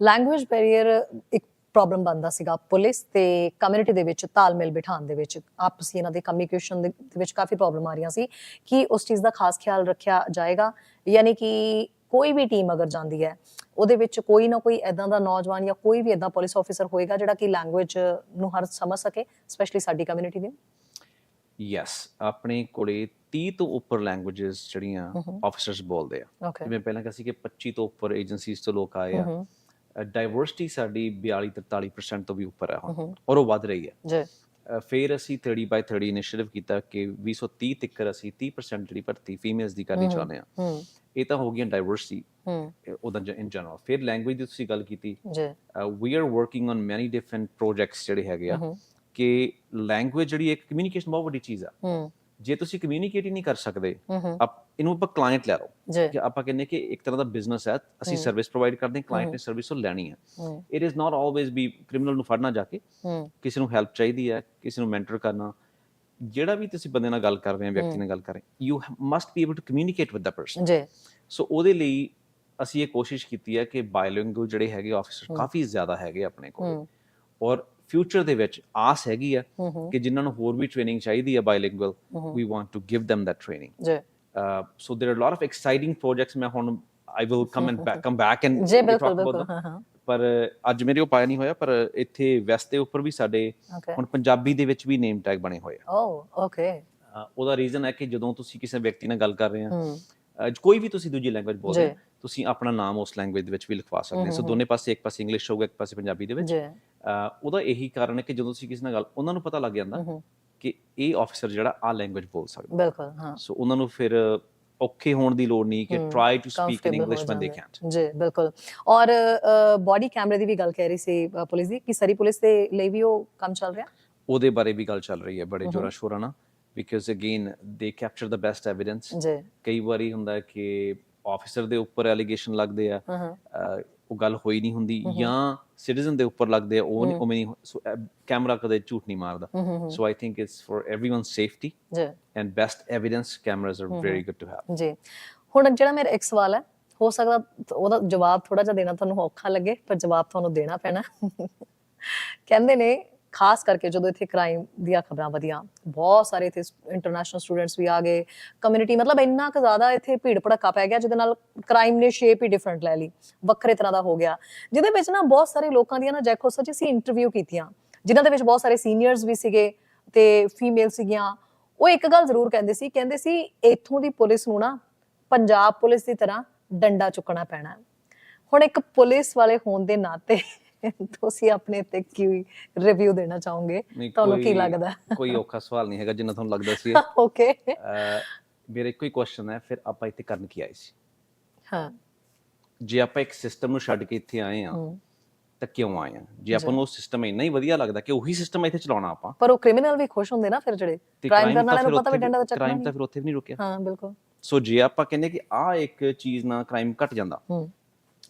ਲੈਂਗੁਏਜ ਬੈਰੀਅਰ ਇੱਕ ਪ੍ਰੋਬਲਮ ਬੰਦਾ ਸੀਗਾ ਪੁਲਿਸ ਤੇ ਕਮਿਊਨਿਟੀ ਦੇ ਵਿੱਚ, ਤਾਲਮੇਲ ਬਿਠਾਉਣ ਦੇ ਵਿੱਚ। ਆਪਸੀ ਇਹਨਾਂ ਦੇ ਕਮਿਊਨੀਕੇਸ਼ਨ ਦੇ ਵਿੱਚ ਕਾਫੀ ਪ੍ਰੋਬਲਮ ਆ ਰਹੀਆਂ ਸੀ ਕਿ ਉਸ ਚੀਜ਼ ਦਾ ਖਾਸ ਖਿਆਲ ਰੱਖਿਆ ਜਾਏਗਾ। ਯਾਨੀ ਕਿ ਕੋਈ ਵੀ ਟੀਮ ਅਗਰ ਜਾਂਦੀ ਹੈ, ਉਹਦੇ ਵਿੱਚ ਕੋਈ ਨਾ ਕੋਈ ਐਦਾਂ ਦਾ ਨੌਜਵਾਨ ਜਾਂ ਕੋਈ ਵੀ ਐਦਾਂ ਪੁਲਿਸ ਆਫੀਸਰ ਹੋਏਗਾ ਜਿਹੜਾ ਕਿ ਲੈਂਗੁਏਜ ਨੂੰ ਹਰ ਸਮਝ ਸਕੇ ਸਪੈਸ਼ਲੀ ਸਾਡੀ ਕਮਿਊਨਿਟੀ ਦੀ। ਯੈਸ ਆਪਣੇ ਕੋਲੇ 30 ਤੋਂ ਉੱਪਰ ਲੈਂਗੁਏਜਸ ਜਿਹੜੀਆਂ ਆਫੀਸਰਸ ਬੋਲਦੇ ਆ। ਜਿਵੇਂ ਪਹਿਲਾਂ ਕਿਹਾ ਸੀ ਕਿ 25 ਤੋਂ ਉੱਪਰ ਏਜੰਸੀਜ਼ ਤੋਂ ਲੋਕ ਆਏ ਆ। ਡਾਈਵਰਸਿਟੀ ਸਾਡੀ 42 43% ਤੋਂ ਵੀ ਉੱਪਰ ਹੈ ਹੁਣ ਔਰ ਉਹ ਵੱਧ ਰਹੀ ਹੈ। ਜੀ। ਫਿਰ ਅਸੀਂ 30 ਬਾਈ 30 ਇਨੀਸ਼ੀਏਟਿਵ ਕੀਤਾ ਕਿ 2030 ਤੱਕ ਅਸੀਂ 30% ਜਿਹੜੀ ਭਰਤੀ ਫੀਮੇਲਸ ਦੀ ਕਰਨੀ ਚਾਹੁੰਦੇ ਆ। ਇਹ ਤਾਂ ਹੋ ਗਿਆ ਡਾਈਵਰਸਿਟੀ ਉਹਦਾ ਇਨ ਜਨਰਲ ਫਿਰ ਲੈਂਗੁਏਜ ਦੀ ਤੁਸੀਂ ਗੱਲ ਕੀਤੀ। ਜੀ। We are working on many different projects ਜਿਹੜੇ ਹੈਗੇ ਆ। ਕਿ ਲੈਂਗੁਏਜ ਜਿਹੜੀ ਇੱਕ ਕਮਿਊਨੀਕੇਸ਼ਨ ਬਹੁਤ ਵੱਡੀ ਚੀਜ਼ ਆ। ਹਮ ਜੇ ਤੁਸੀਂ ਕਮਿਊਨੀਕੇਟ ਹੀ ਨਹੀਂ ਕਰ ਸਕਦੇ ਆਪ ਇਹਨੂੰ ਆਪਾਂ ਕਲਾਇੰਟ ਲੈ ਲਓ। ਕਿ ਆਪਾਂ ਕਹਿੰਦੇ ਕਿ ਇੱਕ ਤਰ੍ਹਾਂ ਦਾ ਬਿਜ਼ਨਸ ਹੈ ਅਸੀਂ ਸਰਵਿਸ ਪ੍ਰੋਵਾਈਡ ਕਰਦੇ ਹਾਂ ਕਲਾਇੰਟ ਨੇ ਸਰਵਿਸ ਉਹ ਲੈਣੀ ਹੈ। It is not always be criminal ਨੂੰ ਫੜਨਾ ਜਾ ਕੇ। ਕਿਸੇ ਨੂੰ ਹੈਲਪ ਚਾਹੀਦੀ ਹੈ ਕਿਸੇ ਨੂੰ ਮੈਂਟਰ ਕਰਨਾ। ਜਿਹੜਾ ਵੀ ਤੁਸੀਂ ਬੰਦੇ ਨਾਲ ਗੱਲ ਕਰ ਰਹੇ ਹੋ ਵਿਅਕਤੀ ਨਾਲ ਗੱਲ ਕਰ ਰਹੇ you must be able to communicate with the person ਜੀ। ਸੋ ਉਹਦੇ ਲਈ ਅਸੀਂ ਇਹ ਕੋਸ਼ਿਸ਼ ਕੀਤੀ ਹੈ ਕਿ ਬਾਇਲਿੰਗੁਅਲ ਜਿਹੜੇ ਹੈਗੇ ਆਫੀਸਰ ਕਾਫੀ ਜ਼ਿਆਦਾ ਹੈਗੇ ਆਪਣੇ ਕੋਲ। ਔਰ ਫਿਊਚਰ ਦੇ ਵਿੱਚ ਆਸ ਹੈਗੀ ਆ ਕਿ ਜਿਨ੍ਹਾਂ ਨੂੰ ਹੋਰ ਵੀ ਟ੍ਰੇਨਿੰਗ ਚਾਹੀਦੀ ਹੈ bilingual we want to give them that training. ਜੀ। there are a lot of exciting projects ਮੈਂ ਹੁਣ I will come and back, come back and ਜੀ ਬਿਲਕੁਲ ਬਿਲਕੁਲ ਪਰ ਅੱਜ ਮੇਰੇ ਪਾਇਆ ਨਹੀਂ ਹੋਇਆ ਪਰ ਇੱਥੇ ਵੈਸਟ ਦੇ ਉੱਪਰ ਵੀ ਸਾਡੇ ਓਕੇ ਹੁਣ ਪੰਜਾਬੀ ਦੇ ਵਿੱਚ ਵੀ ਨੇਮ ਟੈਗ ਬਣੇ ਹੋਏ ਆ। ਓ ਓਕੇ ਅਹ ਉਹਦਾ ਰੀਜ਼ਨ ਹੈ ਕਿ ਜਦੋਂ ਤੁਸੀਂ ਕਿਸੇ ਵਿਅਕਤੀ ਨਾਲ ਗੱਲ ਕਰ ਰਹੇ ਆ ਕੋਈ ਵੀ ਤੁਸੀਂ ਦੂਜੀ ਲੈਂਗੁਏਜ। ਹੋ, ਤੁਸੀਂ ਆਪਣਾ ਨਾਮ ਉਸ ਲੈਂਗੁਏਜ ਦੇ ਵਿੱਚ ਵੀ ਲਿਖਵਾ ਸਕਦੇ ਹੋ। ਸੋ ਦੋਨੇ ਪਾਸੇ ਇੱਕ ਪਾਸੇ ਇੰਗਲਿਸ਼ ਹੋਊਗਾ ਇੱਕ ਪਾਸੇ ਪੰਜਾਬੀ ਦੇ ਵਿੱਚ। ਉਹਦਾ ਇਹੀ ਕਾਰਨ ਹੈ ਕਿ ਜਦੋਂ ਤੁਸੀਂ ਕਿਸੇ ਨਾਲ ਗੱਲ ਉਹਨਾਂ ਨੂੰ ਪਤਾ ਲੱਗ ਜਾਂਦਾ ਕਿ ਇਹ ਆਫੀਸਰ ਜਿਹੜਾ ਆ ਲੈਂਗੁਏਜ ਬੋਲ ਸਕਦਾ। ਬਿਲਕੁਲ ਹਾਂ। ਸੋ ਉਹਨਾਂ ਨੂੰ ਫਿਰ ਔਖੇ ਹੋਣ ਦੀ ਲੋੜ ਨਹੀਂ ਕਿ try to speak in English they ਜਾਂਦੇ। can't ਜੀ ਬਿਲਕੁਲ। ਔਰ ਬਾਡੀ ਕੈਮਰੇ ਦੀ ਵੀ ਗੱਲ ਕਹਿ ਰਹੀ ਸੀ ਪੁਲਿਸ ਦੀ ਕਿ ਸਰੀ ਪੁਲਿਸ ਦੇ ਲਈ ਵੀ ਉਹ ਕੰਮ ਚੱਲ ਰਿਹਾ? ਉਹਦੇ ਬਾਰੇ ਵੀ ਗੱਲ ਚੱਲ ਰਹੀ ਹੈ ਬੜੇ ਜੋਰਾ ਸ਼ੋਰਾ ਨਾਲ because again they capture the best evidence ਜੀ। ਕਈ ਵਾਰੀ ਹੁੰਦਾ ਕਿ ਆਫੀਸਰ ਦੇ ਉੱਪਰ ਐਲੀਗੇਸ਼ਨ ਲੱਗਦੇ ਆ। ਉਹ ਗੱਲ ਹੋਈ ਨਹੀਂ ਹੁੰਦੀ ਜਾਂ ਸਿਟੀਜ਼ਨ ਦੇ ਉੱਪਰ ਲੱਗਦੇ ਆ ਉਹ ਨਹੀਂ ਉਹ ਨਹੀਂ ਕੈਮਰਾ ਕਦੇ ਝੂਠ ਨਹੀਂ ਮਾਰਦਾ। So I think it's for everyone's safety ਜੀ। And best evidence cameras are very good to have ਜੀ। ਹੁਣ ਜਿਹੜਾ ਮੇਰਾ ਇੱਕ ਸਵਾਲ ਹੈ ਹੋ ਸਕਦਾ ਉਹਦਾ ਜਵਾਬ ਥੋੜਾ ਜਿਹਾ ਦੇਣਾ ਤੁਹਾਨੂੰ ਔਖਾ ਲੱਗੇ ਪਰ ਜਵਾਬ ਤੁਹਾਨੂੰ ਦੇਣਾ ਪੈਣਾ। ਕਹਿੰਦੇ ਨੇ ਖਾਸ ਕਰਕੇ ਜਦੋਂ ਇੱਥੇ ਕ੍ਰਾਈਮ ਦੀਆਂ ਖਬਰਾਂ ਵਧੀਆਂ, ਬਹੁਤ ਸਾਰੇ ਇੱਥੇ ਇੰਟਰਨੈਸ਼ਨਲ ਸਟੂਡੈਂਟਸ ਵੀ ਆ ਗਏ ਕਮਿਊਨਿਟੀ ਮਤਲਬ ਇੰਨਾ ਕੁ ਜ਼ਿਆਦਾ ਇੱਥੇ ਭੀੜ ਭੜੱਕਾ ਪੈ ਗਿਆ, ਜਿਹਦੇ ਨਾਲ ਕ੍ਰਾਈਮ ਨੇ ਸ਼ੇਪ ਹੀ ਡਿਫਰੈਂਟ ਲੈ ਲਈ, ਵੱਖਰੇ ਤਰ੍ਹਾਂ ਦਾ ਹੋ ਗਿਆ। ਜਿਹਦੇ ਵਿੱਚ ਨਾ ਬਹੁਤ ਸਾਰੇ ਲੋਕਾਂ ਦੀਆਂ ਨਾ ਜੈਕੋ ਸੱਚ ਅਸੀਂ ਇੰਟਰਵਿਊ ਕੀਤੀਆਂ, ਜਿਨ੍ਹਾਂ ਦੇ ਵਿੱਚ ਬਹੁਤ ਸਾਰੇ ਸੀਨੀਅਰਸ ਵੀ ਸੀਗੇ ਤੇ ਫੀਮੇਲ ਸੀਗੀਆਂ। ਉਹ ਇੱਕ ਗੱਲ ਜ਼ਰੂਰ ਕਹਿੰਦੇ ਸੀ ਕਹਿੰਦੇ ਸੀ ਇੱਥੋਂ ਦੀ ਪੁਲਿਸ ਨੂੰ ਨਾ ਪੰਜਾਬ ਪੁਲਿਸ ਦੀ ਤਰ੍ਹਾਂ ਡੰਡਾ ਚੁੱਕਣਾ ਪੈਣਾ। ਹੁਣ ਇੱਕ ਪੁਲਿਸ ਵਾਲੇ ਹੋਣ ਦੇ ਨਾਤੇ ਤੁਸੀਂ ਆਪਣੇ ਤੇ ਕੀ ਰਿਵਿਊ ਦੇਣਾ ਚਾਹੋਗੇ ਨਹੀਂ, ਤੁਹਾਨੂੰ ਕੀ ਕੋਈ- ਲੱਗਦਾ ਕੋਈ ਔਖਾ ਸਵਾਲ ਨਹੀਂ ਹੈਗਾ ਜਿੰਨਾ ਤੁਹਾਨੂੰ ਲੱਗਦਾ ਸੀ ਓਕੇ ਅਹ, ਮੇਰਾ ਇੱਕੋ ਹੀ ਕੁਐਸਚਨ ਹੈ ਫਿਰ ਆਪਾਂ ਇੱਥੇ ਕਰਨ ਕੀ ਆਏ ਸੀ ਹਾਂ ਜੇ ਆਪਾਂ ਇੱਕ ਸਿਸਟਮ ਨੂੰ ਛੱਡ ਕੇ ਇੱਥੇ ਆਏ ਆ ਹਮ। ਤਾਂ ਕਿਉਂ ਆਏ ਆ ਜੇ ਆਪਾਂ ਨੂੰ ਉਹ ਸਿਸਟਮ ਇੰਨਾ ਹੀ ਵਧੀਆ ਲੱਗਦਾ ਕਿ ਉਹੀ ਸਿਸਟਮ ਇੱਥੇ ਚਲਾਉਣਾ ਆਪਾਂ ਪਰ ਉਹ ਕ੍ਰਿਮੀਨਲ ਵੀ ਖੁਸ਼ ਹੁੰਦੇ ਨਾ ਫਿਰ ਜਿਹੜੇ ਤੇ ਕ੍ਰਾਈਮ crime ਕਰਨ ਤਾਂ ਵਾਲਿਆਂ ਫਿਰ ਨੂੰ ਪਤਾ ਵੀ ਉੱਥੇ ਡੰਡਾ ਤਾਂ ਚੱਕਣਾ crime ਤਾਂ ਨਹੀਂ ਫਿਰ ਉੱਥੇ ਵੀ ਨਹੀਂ ਰੁਕਿਆ ਹਾਂ ਬਿਲਕੁਲ ਸੋ ਜੇ ਆਪਾਂ ਕਹਿੰਦੇ ਕਿ ਆਹ ਇੱਕ ਚੀਜ਼ ਨਾਲ ਕ੍ਰਾਈਮ ਘਟ ਜਾਂਦਾ ਹੂੰ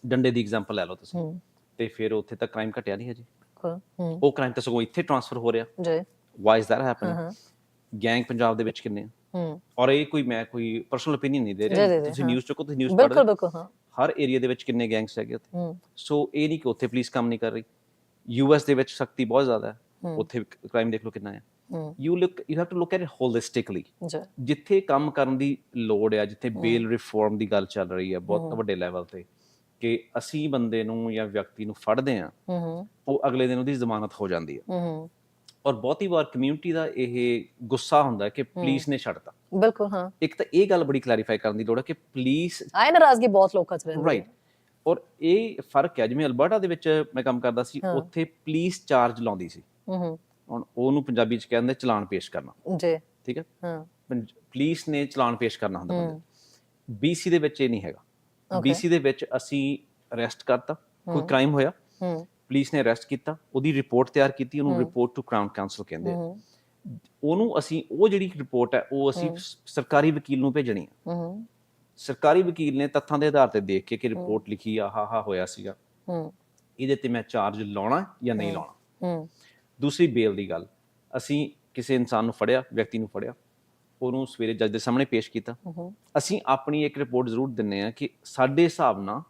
ਡੰਡੇ ਦੀ ਐਗਜ਼ਾਮਪਲ ਲੈ ਲਓ ਤੁਸੀਂ ਹੂੰ ਤੇ ਫਿਰ ਉੱਥੇ ਤਾਂ ਕ੍ਰਾਈਮ ਘਟਿਆ ਨਹੀਂ ਹਜੇ। ਬਿਲਕੁਲ, ਹੂੰ। ਉਹ ਕ੍ਰਾਈਮ ਤਾਂ ਸਗੋਂ ਇੱਥੇ ਟ੍ਰਾਂਸਫਰ ਹੋ ਰਿਹਾ। ਜੀ। Why is that happening gang Punjab ਦੇ ਵਿੱਚ ਕਿੰਨੇ ਹੂੰ। ਔਰ ਇਹ ਕੋਈ ਮੈਂ ਕੋਈ ਪਰਸਨਲ ਓਪੀਨੀਅਨ ਨਹੀਂ ਦੇ ਰਿਹਾ। ਤੁਸੀਂ। ਨਿਊਜ਼ ਚੋਂ ਤੁਸੀਂ ਨਿਊਜ਼ ਬਿਲਕੁਲ ਪੜ੍ਹਦੇ ਬਿਲਕੁਲ ਹਾਂ। ਹਰ ਏਰੀਆ ਦੇ ਵਿੱਚ ਕਿੰਨੇ ਗੈਂਗਸ ਹੈਗੇ ਉੱਥੇ? ਸੋ ਇਹ ਨਹੀਂ ਕਿ ਉੱਥੇ ਪੁਲਿਸ ਕੰਮ ਨਹੀਂ ਕਰ ਰਹੀ। ਯੂਐਸ ਦੇ ਵਿੱਚ ਸਖਤੀ ਬਹੁਤ ਜ਼ਿਆਦਾ ਹੈ। ਉੱਥੇ ਕ੍ਰਾਈਮ ਦੇਖ ਲਓ ਕਿੰਨਾ ਹੈ। You look you have to look at it holistically ਜਿੱਥੇ ਕੰਮ ਕਰਨ ਦੀ ਲੋੜ ਹੈ ਜਿੱਥੇ ਬੇਲ ਰਿਫਾਰਮ ਦੀ ਗੱਲ ਚੱਲ ਰਹੀ ਹੈ ਬਹੁਤ ਵੱਡੇ ਲੈਵਲ ਤੇ। ਕਿ ਅਸੀਂ ਬੰਦੇ ਨੂੰ ਜਾਂ ਵਿਅਕਤੀ ਨੂੰ ਫੜਦੇ ਆ ਉਹ ਅਗਲੇ ਦਿਨ ਉਹਦੀ ਜ਼ਮਾਨਤ ਹੋ ਜਾਂਦੀ ਹੈ। ਔਰ ਬਹੁਤੀ ਵਾਰ ਕਮਿਊਨਿਟੀ ਦਾ ਇਹ ਗੁੱਸਾ ਹੁੰਦਾ ਹੈ ਕਿ ਪੁਲਿਸ ਨੇ ਛੱਡਤਾ ਬਿਲਕੁਲ ਹਾਂ। ਇੱਕ ਤਾਂ ਇਹ ਗੱਲ ਬੜੀ ਕਲੈਰੀਫਾਈ ਕਰਨ ਦੀ ਲੋੜ ਹੈ ਕਿ ਪੁਲਿਸ ਆਏ ਨਾਰਾਜ਼ਗੀ ਬਹੁਤ ਲੋਕਾਂ ਚ ਰਹਿੰਦੀ ਰਾਈਟ ਔਰ ਇਹ ਫ਼ਰਕ ਹੈ ਜਿਵੇਂ ਅਲਬਰਟਾ ਦੇ ਵਿੱਚ ਮੈਂ ਕੰਮ ਕਰਦਾ ਸੀ। ਉੱਥੇ ਪੁਲਿਸ ਚਾਰਜ ਲਾਉਂਦੀ ਸੀ। ਹੂੰ ਹੁਣ ਉਹਨੂੰ ਪੰਜਾਬੀ ਚ ਕਹਿੰਦੇ ਚਲਾਨ ਪੇਸ਼ ਕਰਨਾ। ਜੀ। ਠੀਕ ਹੈ? ਹਾਂ। ਪੁਲਿਸ ਨੇ ਚਲਾਨ ਪੇਸ਼ ਕਰਨਾ ਹੁੰਦਾ। ਬੰਦੇ ਬੀਸੀ ਦੇ ਵਿੱਚ ਇਹ ਨਹੀਂ ਹੈਗਾ। ਬੀਸੀ ਦੇ ਵਿੱਚ ਅਸੀਂ ਅਰੈਸਟ ਕਰਤਾ ਕੋਈ। ਕ੍ਰਾਈਮ ਹੋਇਆ ਪੁਲਿਸ ਨੇ ਅਰੈਸਟ ਕੀਤਾ ਉਹਦੀ ਰਿਪੋਰਟ ਤਿਆਰ ਕੀਤੀ ਉਹਨੂੰ। ਰਿਪੋਰਟ ਟੂ ਕਰਾਊਨ ਕਾਉਂਸਲ ਕਹਿੰਦੇ ਆ। ਉਹਨੂੰ ਅਸੀਂ ਉਹ ਜਿਹੜੀ ਰਿਪੋਰਟ ਹੈ ਉਹ ਅਸੀਂ ਸਰਕਾਰੀ ਵਕੀਲ ਨੂੰ ਭੇਜਣੀ ਹੈ। ਸਰਕਾਰੀ ਵਕੀਲ ਨੇ ਤੱਥਾਂ ਦੇ ਆਧਾਰ ਤੇ ਦੇਖ ਕੇ ਕਿ ਰਿਪੋਰਟ ਲਿਖੀ ਆ ਹਾ ਹਾ ਹੋਇਆ ਸੀਗਾ। ਇਹਦੇ ਤੇ ਮੈਂ ਚਾਰਜ ਲਾਉਣਾ ਜਾਂ ਨਹੀਂ। ਲਾਉਣਾ? ਦੂਸਰੀ ਬੇਲ ਦੀ ਗੱਲ ਅਸੀਂ ਕਿਸੇ ਇਨਸਾਨ ਨੂੰ ਫੜਿਆ ਵਿਅਕਤੀ ਨੂੰ ਫੜਿਆ ਉਹਨੂੰ ਸਵੇਰੇ ਜੱਜ ਦੇ ਸਾਹਮਣੇ ਪੇਸ਼ ਕੀਤਾ। ਅਸੀਂ ਆਪਣੀ ਇੱਕ ਰਿਪੋਰਟ ਜ਼ਰੂਰ ਦਿੰਨੇ ਆ ਕਿ ਸਾਡੇ ਹਿਸਾਬ ਨਾਲ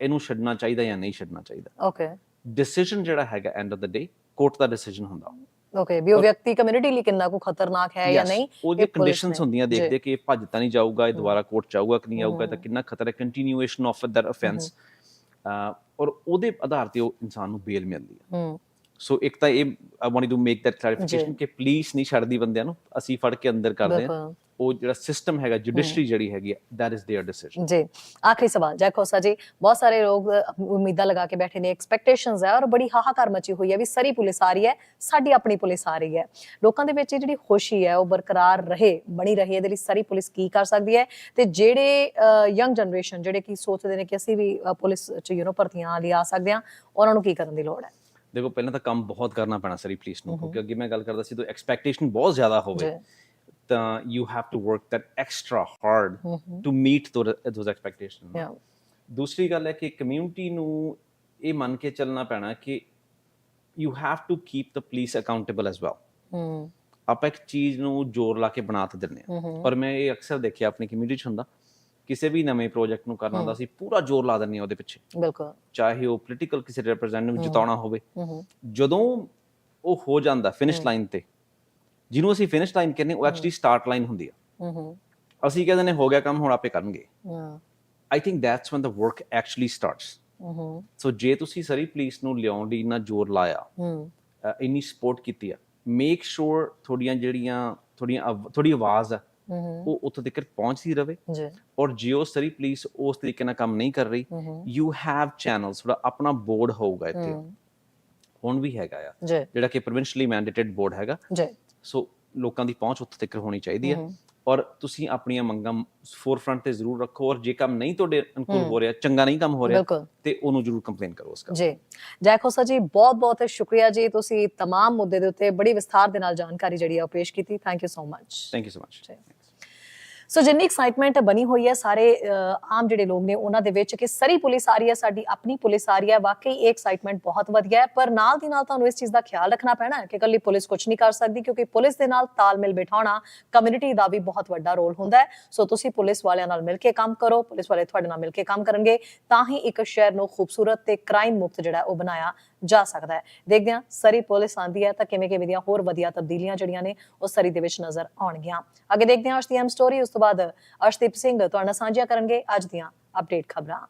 ਇਹਨੂੰ ਛੱਡਣਾ ਚਾਹੀਦਾ ਜਾਂ ਨਹੀਂ ਛੱਡਣਾ ਚਾਹੀਦਾ। ਓਕੇ ਡਿਸੀਜਨ ਜਿਹੜਾ ਹੈਗਾ end of the day court the decision ਹੁੰਦਾ। ਓਕੇ ਵੀ ਉਹ ਵਿਅਕਤੀ ਕਮਿਊਨਿਟੀ ਲਈ ਕਿੰਨਾ ਕੁ ਖਤਰਨਾਕ ਹੈ ਜਾਂ ਨਹੀਂ ਉਹਦੀ ਇਹ ਪੁਲਿਸ ਕੰਡੀਸ਼ਨਸ ਹੁੰਦੀਆਂ। ਦੇਖਦੇ ਕਿ ਇਹ ਭੱਜ ਤਾਂ ਨਹੀਂ ਜਾਊਗਾ ਇਹ ਦੁਬਾਰਾ ਕੋਰਟ ਚਾਊਗਾ ਕਿ ਨਹੀਂ ਆਊਗਾ ਤਾਂ। ਕਿੰਨਾ ਖਤਰਾ ਕੰਟੀਨਿਊਏਸ਼ਨ ਆਫ ਦੈਟ ਅਫੈਂਸ ਔਰ ਉਹਦੇ ਆਧਾਰ ਤੇ ਉਹ ਇਨਸਾਨ ਨੂੰ ਬੇਲ ਮਿਲਦੀ ਹੈ। ਹੂੰ। ਸੋ ਇੱਕ ਤਾਂ ਇਹ I want to make that clarification ਕਿ ਪੁਲਿਸ ਨਹੀਂ ਛੱਡਦੀ ਬੰਦਿਆਂ ਨੂੰ ਅਸੀਂ ਫੜ ਕੇ ਅੰਦਰ ਕਰਦੇ ਹਾਂ ਬਿਲਕੁਲ ਉਹ ਜਿਹੜਾ ਸਿਸਟਮ ਹੈਗਾ ਜੁਡੀਸ਼ਰੀ ਜਿਹੜੀ ਹੈਗੀ ਦੈਟ ਇਜ਼ देयर ਡਿਸੀਜਨ ਜੀ ਆਖਰੀ ਸਵਾਲ ਜੈ ਖੋਸਾ ਜੀ ਬਹੁਤ ਸਾਰੇ ਲੋਕ ਅ, ਉਮੀਦਾਂ ਲਗਾ ਕੇ ਬੈਠੇ ਨੇ ਐਕਸਪੈਕਟੇਸ਼ਨਸ ਹੈ ਔਰ ਬੜੀ ਹਾਹਾਕਾਰ ਮਚੀ ਹੋਈ ਹੈ ਵੀ ਸਰੀ ਪੁਲਿਸ ਆ ਰਹੀ ਹੈ ਸਾਡੀ ਆਪਣੀ ਪੁਲਿਸ ਆ ਰਹੀ ਹੈ ਲੋਕਾਂ ਦੇ ਵਿੱਚ ਇਹ ਜਿਹੜੀ ਖੁਸ਼ੀ ਹੈ ਉਹ ਬਰਕਰਾਰ ਰਹੇ ਬਣੀ ਰਹੇ ਇਹਦੇ ਲਈ ਸਰੀ ਪੁਲਿਸ ਕੀ ਕਰ ਸਕਦੀ ਹੈ ਤੇ ਜਿਹੜੇ ਯੰਗ ਜਨਰੇਸ਼ਨ ਜਿਹੜੇ ਕੀ ਸੋਚਦੇ ਨੇ ਕਿ ਅਸੀਂ ਵੀ ਅ, ਪੁਲਿਸ ਚ ਯੂ نو ਭਰਤੀਆਂ ਲਈ ਆ ਸਕਦੇ ਹਾਂ ਉਹਨਾਂ ਨੂੰ ਕੀ ਕਰਨ ਦੀ ਲੋੜ ਹੈ ਦੇਖੋ ਪਹਿਲਾਂ ਤਾਂ ਕੰਮ ਬਹੁਤ ਕਰਨਾ ਪੈਣਾ ਸਰੀ ਪੁਲਿਸ ਨੂੰ ਕਿਉਂਕਿ ਅੱਗੇ ਮੈਂ ਗੱਲ ਕਰਦਾ ਸੀ ਤਾਂ ਐਕਸਪੈਕਟੇਸ਼ਨ ਬਹੁਤ ਜ਼ਿਆਦਾ ਹੋਵੇ ਤਾਂ you have to work that extra hard to meet those expectation ਯਾ ਦੂਸਰੀ ਗੱਲ ਹੈ ਕਿ ਕਮਿਊਨਿਟੀ ਨੂੰ ਇਹ ਮੰਨ ਕੇ ਚੱਲਣਾ ਪੈਣਾ ਕਿ you have to keep the police accountable as well ਆਪਾਂ ਇੱਕ ਚੀਜ਼ ਨੂੰ ਜ਼ੋਰ ਲਾ ਕੇ ਬਣਾ ਤੇ ਦਿੰਦੇ ਹੂੰ। ਪਰ ਮੈਂ ਇਹ ਅਕਸਰ ਦੇਖਿਆ ਆਪਣੀ ਕਮਿਊਨਿਟੀ 'ਚ ਹੁੰਦਾ ਕਿਸੇ ਵੀ ਨਵੇਂ ਪ੍ਰੋਜੈਕਟ ਨੂੰ ਕਰਨਾ ਹੁੰਦਾ ਸੀ ਪੂਰਾ ਜ਼ੋਰ ਲਾ ਹਾਂ ਉਹਦੇ ਪਿੱਛੇ। ਬਿਲਕੁਲ। ਚਾਹੇ ਉਹ ਪੋਲੀਟੀਕਲ ਕਿਸੇ ਰਿਪਰੈਜ਼ੈਂਟੇਟਿਵ ਹਮ। ਜਿਤਾਉਣਾ ਹੋਵੇ। ਜਦੋਂ ਉਹ ਹੋ ਜਾਂਦਾ ਫਿਨਿਸ਼। ਲਾਈਨ ਤੇ ਜਿਹਨੂੰ ਅਸੀਂ ਫਿਨਿਸ਼ ਲਾਈਨ ਕਹਿੰਦੇ ਉਹ ਐਕਚੁਅਲੀ ਸਟਾਰਟ ਲਾਈਨ ਹੁੰਦੀ ਆ। ਅਸੀਂ ਕਹਿੰਦੇ ਨੇ ਹੋ ਗਿਆ ਕੰਮ ਹੁਣ ਆਪੇ ਕਰਨਗੇ। I think that's one the work actually starts so ਜੇ ਤੁਸੀਂ ਸਰੀ ਪੁਲਿਸ ਨੂੰ ਲਿਆਉਣ ਲਈ ਇੰਨਾ ਜ਼ੋਰ ਲਾਇਆ ਇੰਨੀ ਸਪੋਰਟ ਕੀਤੀ ਆ ਮੇਕ ਸ਼ੋਰ ਥੋੜੀਆਂ ਜਿਹੜੀਆਂ ਥੋੜੀਆਂ ਥੋੜੀ ਆਵਾਜ਼ ਆ ਉਹ ਉੱਥੋਂ ਤੱਕ ਪਹੁੰਚਦੀ ਰਵੇ ਜੀ ਔਰ ਜਿਓ ਸਰੀ ਪੁਲਿਸ ਉਸ ਤਰੀਕੇ ਨਾਲ ਕੰਮ ਨਹੀਂ ਕਰ ਰਹੀ ਹੂੰ ਯੂ ਹੈਵ ਚੈਨਲਸ ਥੋੜਾ ਆਪਣਾ ਬੋਰਡ ਹੋਊਗਾ ਇੱਥੇ ਹੂੰ ਹੁਣ ਵੀ ਹੈਗਾ ਆ ਜੀ ਜਿਹੜਾ ਕਿ ਪ੍ਰੋਵਿੰਸ਼ਲੀ ਮੈਂਡੇਟਡ ਬੋਰਡ ਹੈਗਾ ਜੀ ਸੋ ਲੋਕਾਂ ਦੀ ਪਹੁੰਚ ਉੱਥੇ ਤੱਕ ਹੋਣੀ ਚਾਹੀਦੀ ਹੈ ਹੂੰ ਔਰ ਤੁਸੀਂ ਆਪਣੀਆਂ ਮੰਗਾਂ ਫੋਰਫਰੰਟ ਤੇ ਜ਼ਰੂਰ ਰੱਖੋ ਔਰ ਜੇ ਕੰਮ ਨਹੀਂ ਤੁਹਾਡੇ ਅਨੁਕੂਲ ਹੋ ਰਿਹਾ ਚੰਗਾ ਨਹੀਂ ਕੰਮ ਹੋ ਰਿਹਾ ਬਿਲਕੁਲ ਤੇ ਉਹਨੂੰ ਜ਼ਰੂਰ ਕੰਪਲੇਨ ਕਰੋ ਉਸ ਦਾ ਜੀ ਜੈ ਖੋਸਾ ਜੀ ਬਹੁਤ ਬਹੁਤ ਸ਼ੁਕਰੀਆ ਜੀ ਤੁਸੀਂ तमाम ਮੁੱਦੇ ਦੇ ਉੱਤੇ ਬੜੀ ਵਿਸਥਾਰ ਦੇ ਨਾਲ ਜਾਣਕਾਰੀ ਜਿਹੜੀ ਆ ਉਹ ਪੇਸ਼ ਕੀਤੀ thank you so much thank you so much so ਜਿੰਨੀ ਐਕਸਾਈਟਮੈਂਟ ਬਣੀ ਹੋਈ ਹੈ ਸਾਰੇ ਆਮ ਜਿਹੜੇ ਲੋਕ ਨੇ ਉਹਨਾਂ ਦੇ ਵਿੱਚ ਕਿ ਸਰੀ ਪੁਲਿਸ ਆ ਰਹੀ ਹੈ ਸਾਡੀ ਆਪਣੀ ਪੁਲਿਸ ਆ ਰਹੀ ਹੈ ਵਾਕਈ ਇਹ ਐਕਸਾਈਟਮੈਂਟ ਬਹੁਤ ਵਧੀਆ ਹੈ ਪਰ ਨਾਲ ਦੀ ਨਾਲ ਤੁਹਾਨੂੰ ਇਸ ਚੀਜ਼ ਦਾ ਖਿਆਲ ਰੱਖਣਾ ਪੈਣਾ ਹੈ ਕਿ ਇਕੱਲੀ ਪੁਲਿਸ ਕੁਝ ਨਹੀਂ ਕਰ ਸਕਦੀ ਕਿਉਂਕਿ ਪੁਲਿਸ ਦੇ ਨਾਲ ਤਾਲਮੇਲ ਬਿਠਾਉਣਾ ਕਮਿਊਨਿਟੀ ਦਾ ਵੀ ਬਹੁਤ ਵੱਡਾ ਰੋਲ ਹੁੰਦਾ ਹੈ ਸੋ ਤੁਸੀਂ ਪੁਲਿਸ ਵਾਲਿਆਂ ਨਾਲ ਮਿਲ ਕੇ ਕੰਮ ਕਰੋ ਪੁਲਿਸ ਵਾਲੇ ਤੁਹਾਡੇ ਨਾਲ ਮਿਲ ਕੇ ਕੰਮ ਕਰਨਗੇ ਤਾਂ ਹੀ ਇੱਕ ਸ਼ਹਿਰ ਨੂੰ ਖੂਬਸੂਰਤ ਤੇ ਕ੍ਰਾਈਮ ਮੁਕਤ ਜਿਹੜਾ ਉਹ ਬਣਾਇਆ ਜਾ ਸਕਦਾ ਹੈ। ਦੇਖਦੇ ਹਾਂ, ਸਰੀ ਪੁਲਿਸ ਆਂਦੀ ਹੈ ਤਾਂ ਕਿਵੇਂ ਕਿਵੇਂ ਦੀਆਂ ਹੋਰ ਵਧੀਆ ਤਬਦੀਲੀਆਂ ਜਿਹੜੀਆਂ ਨੇ, ਉਹ ਸਰੀ ਦੇ ਵਿੱਚ ਨਜ਼ਰ ਆਉਣਗੀਆਂ। ਅੱਗੇ ਦੇਖਦੇ ਹਾਂ ਅੱਜ ਦੀ ਐਮ ਸਟੋਰੀ ਉਸ ਤੋਂ ਬਾਅਦ ਅਰਸ਼ਦੀਪ ਸਿੰਘ ਤੁਹਾਡਾ ਸਾਂਝੀਆਂ ਕਰਨਗੇ ਅੱਜ ਦੀਆਂ ਅਪਡੇਟ ਖਬਰਾਂ।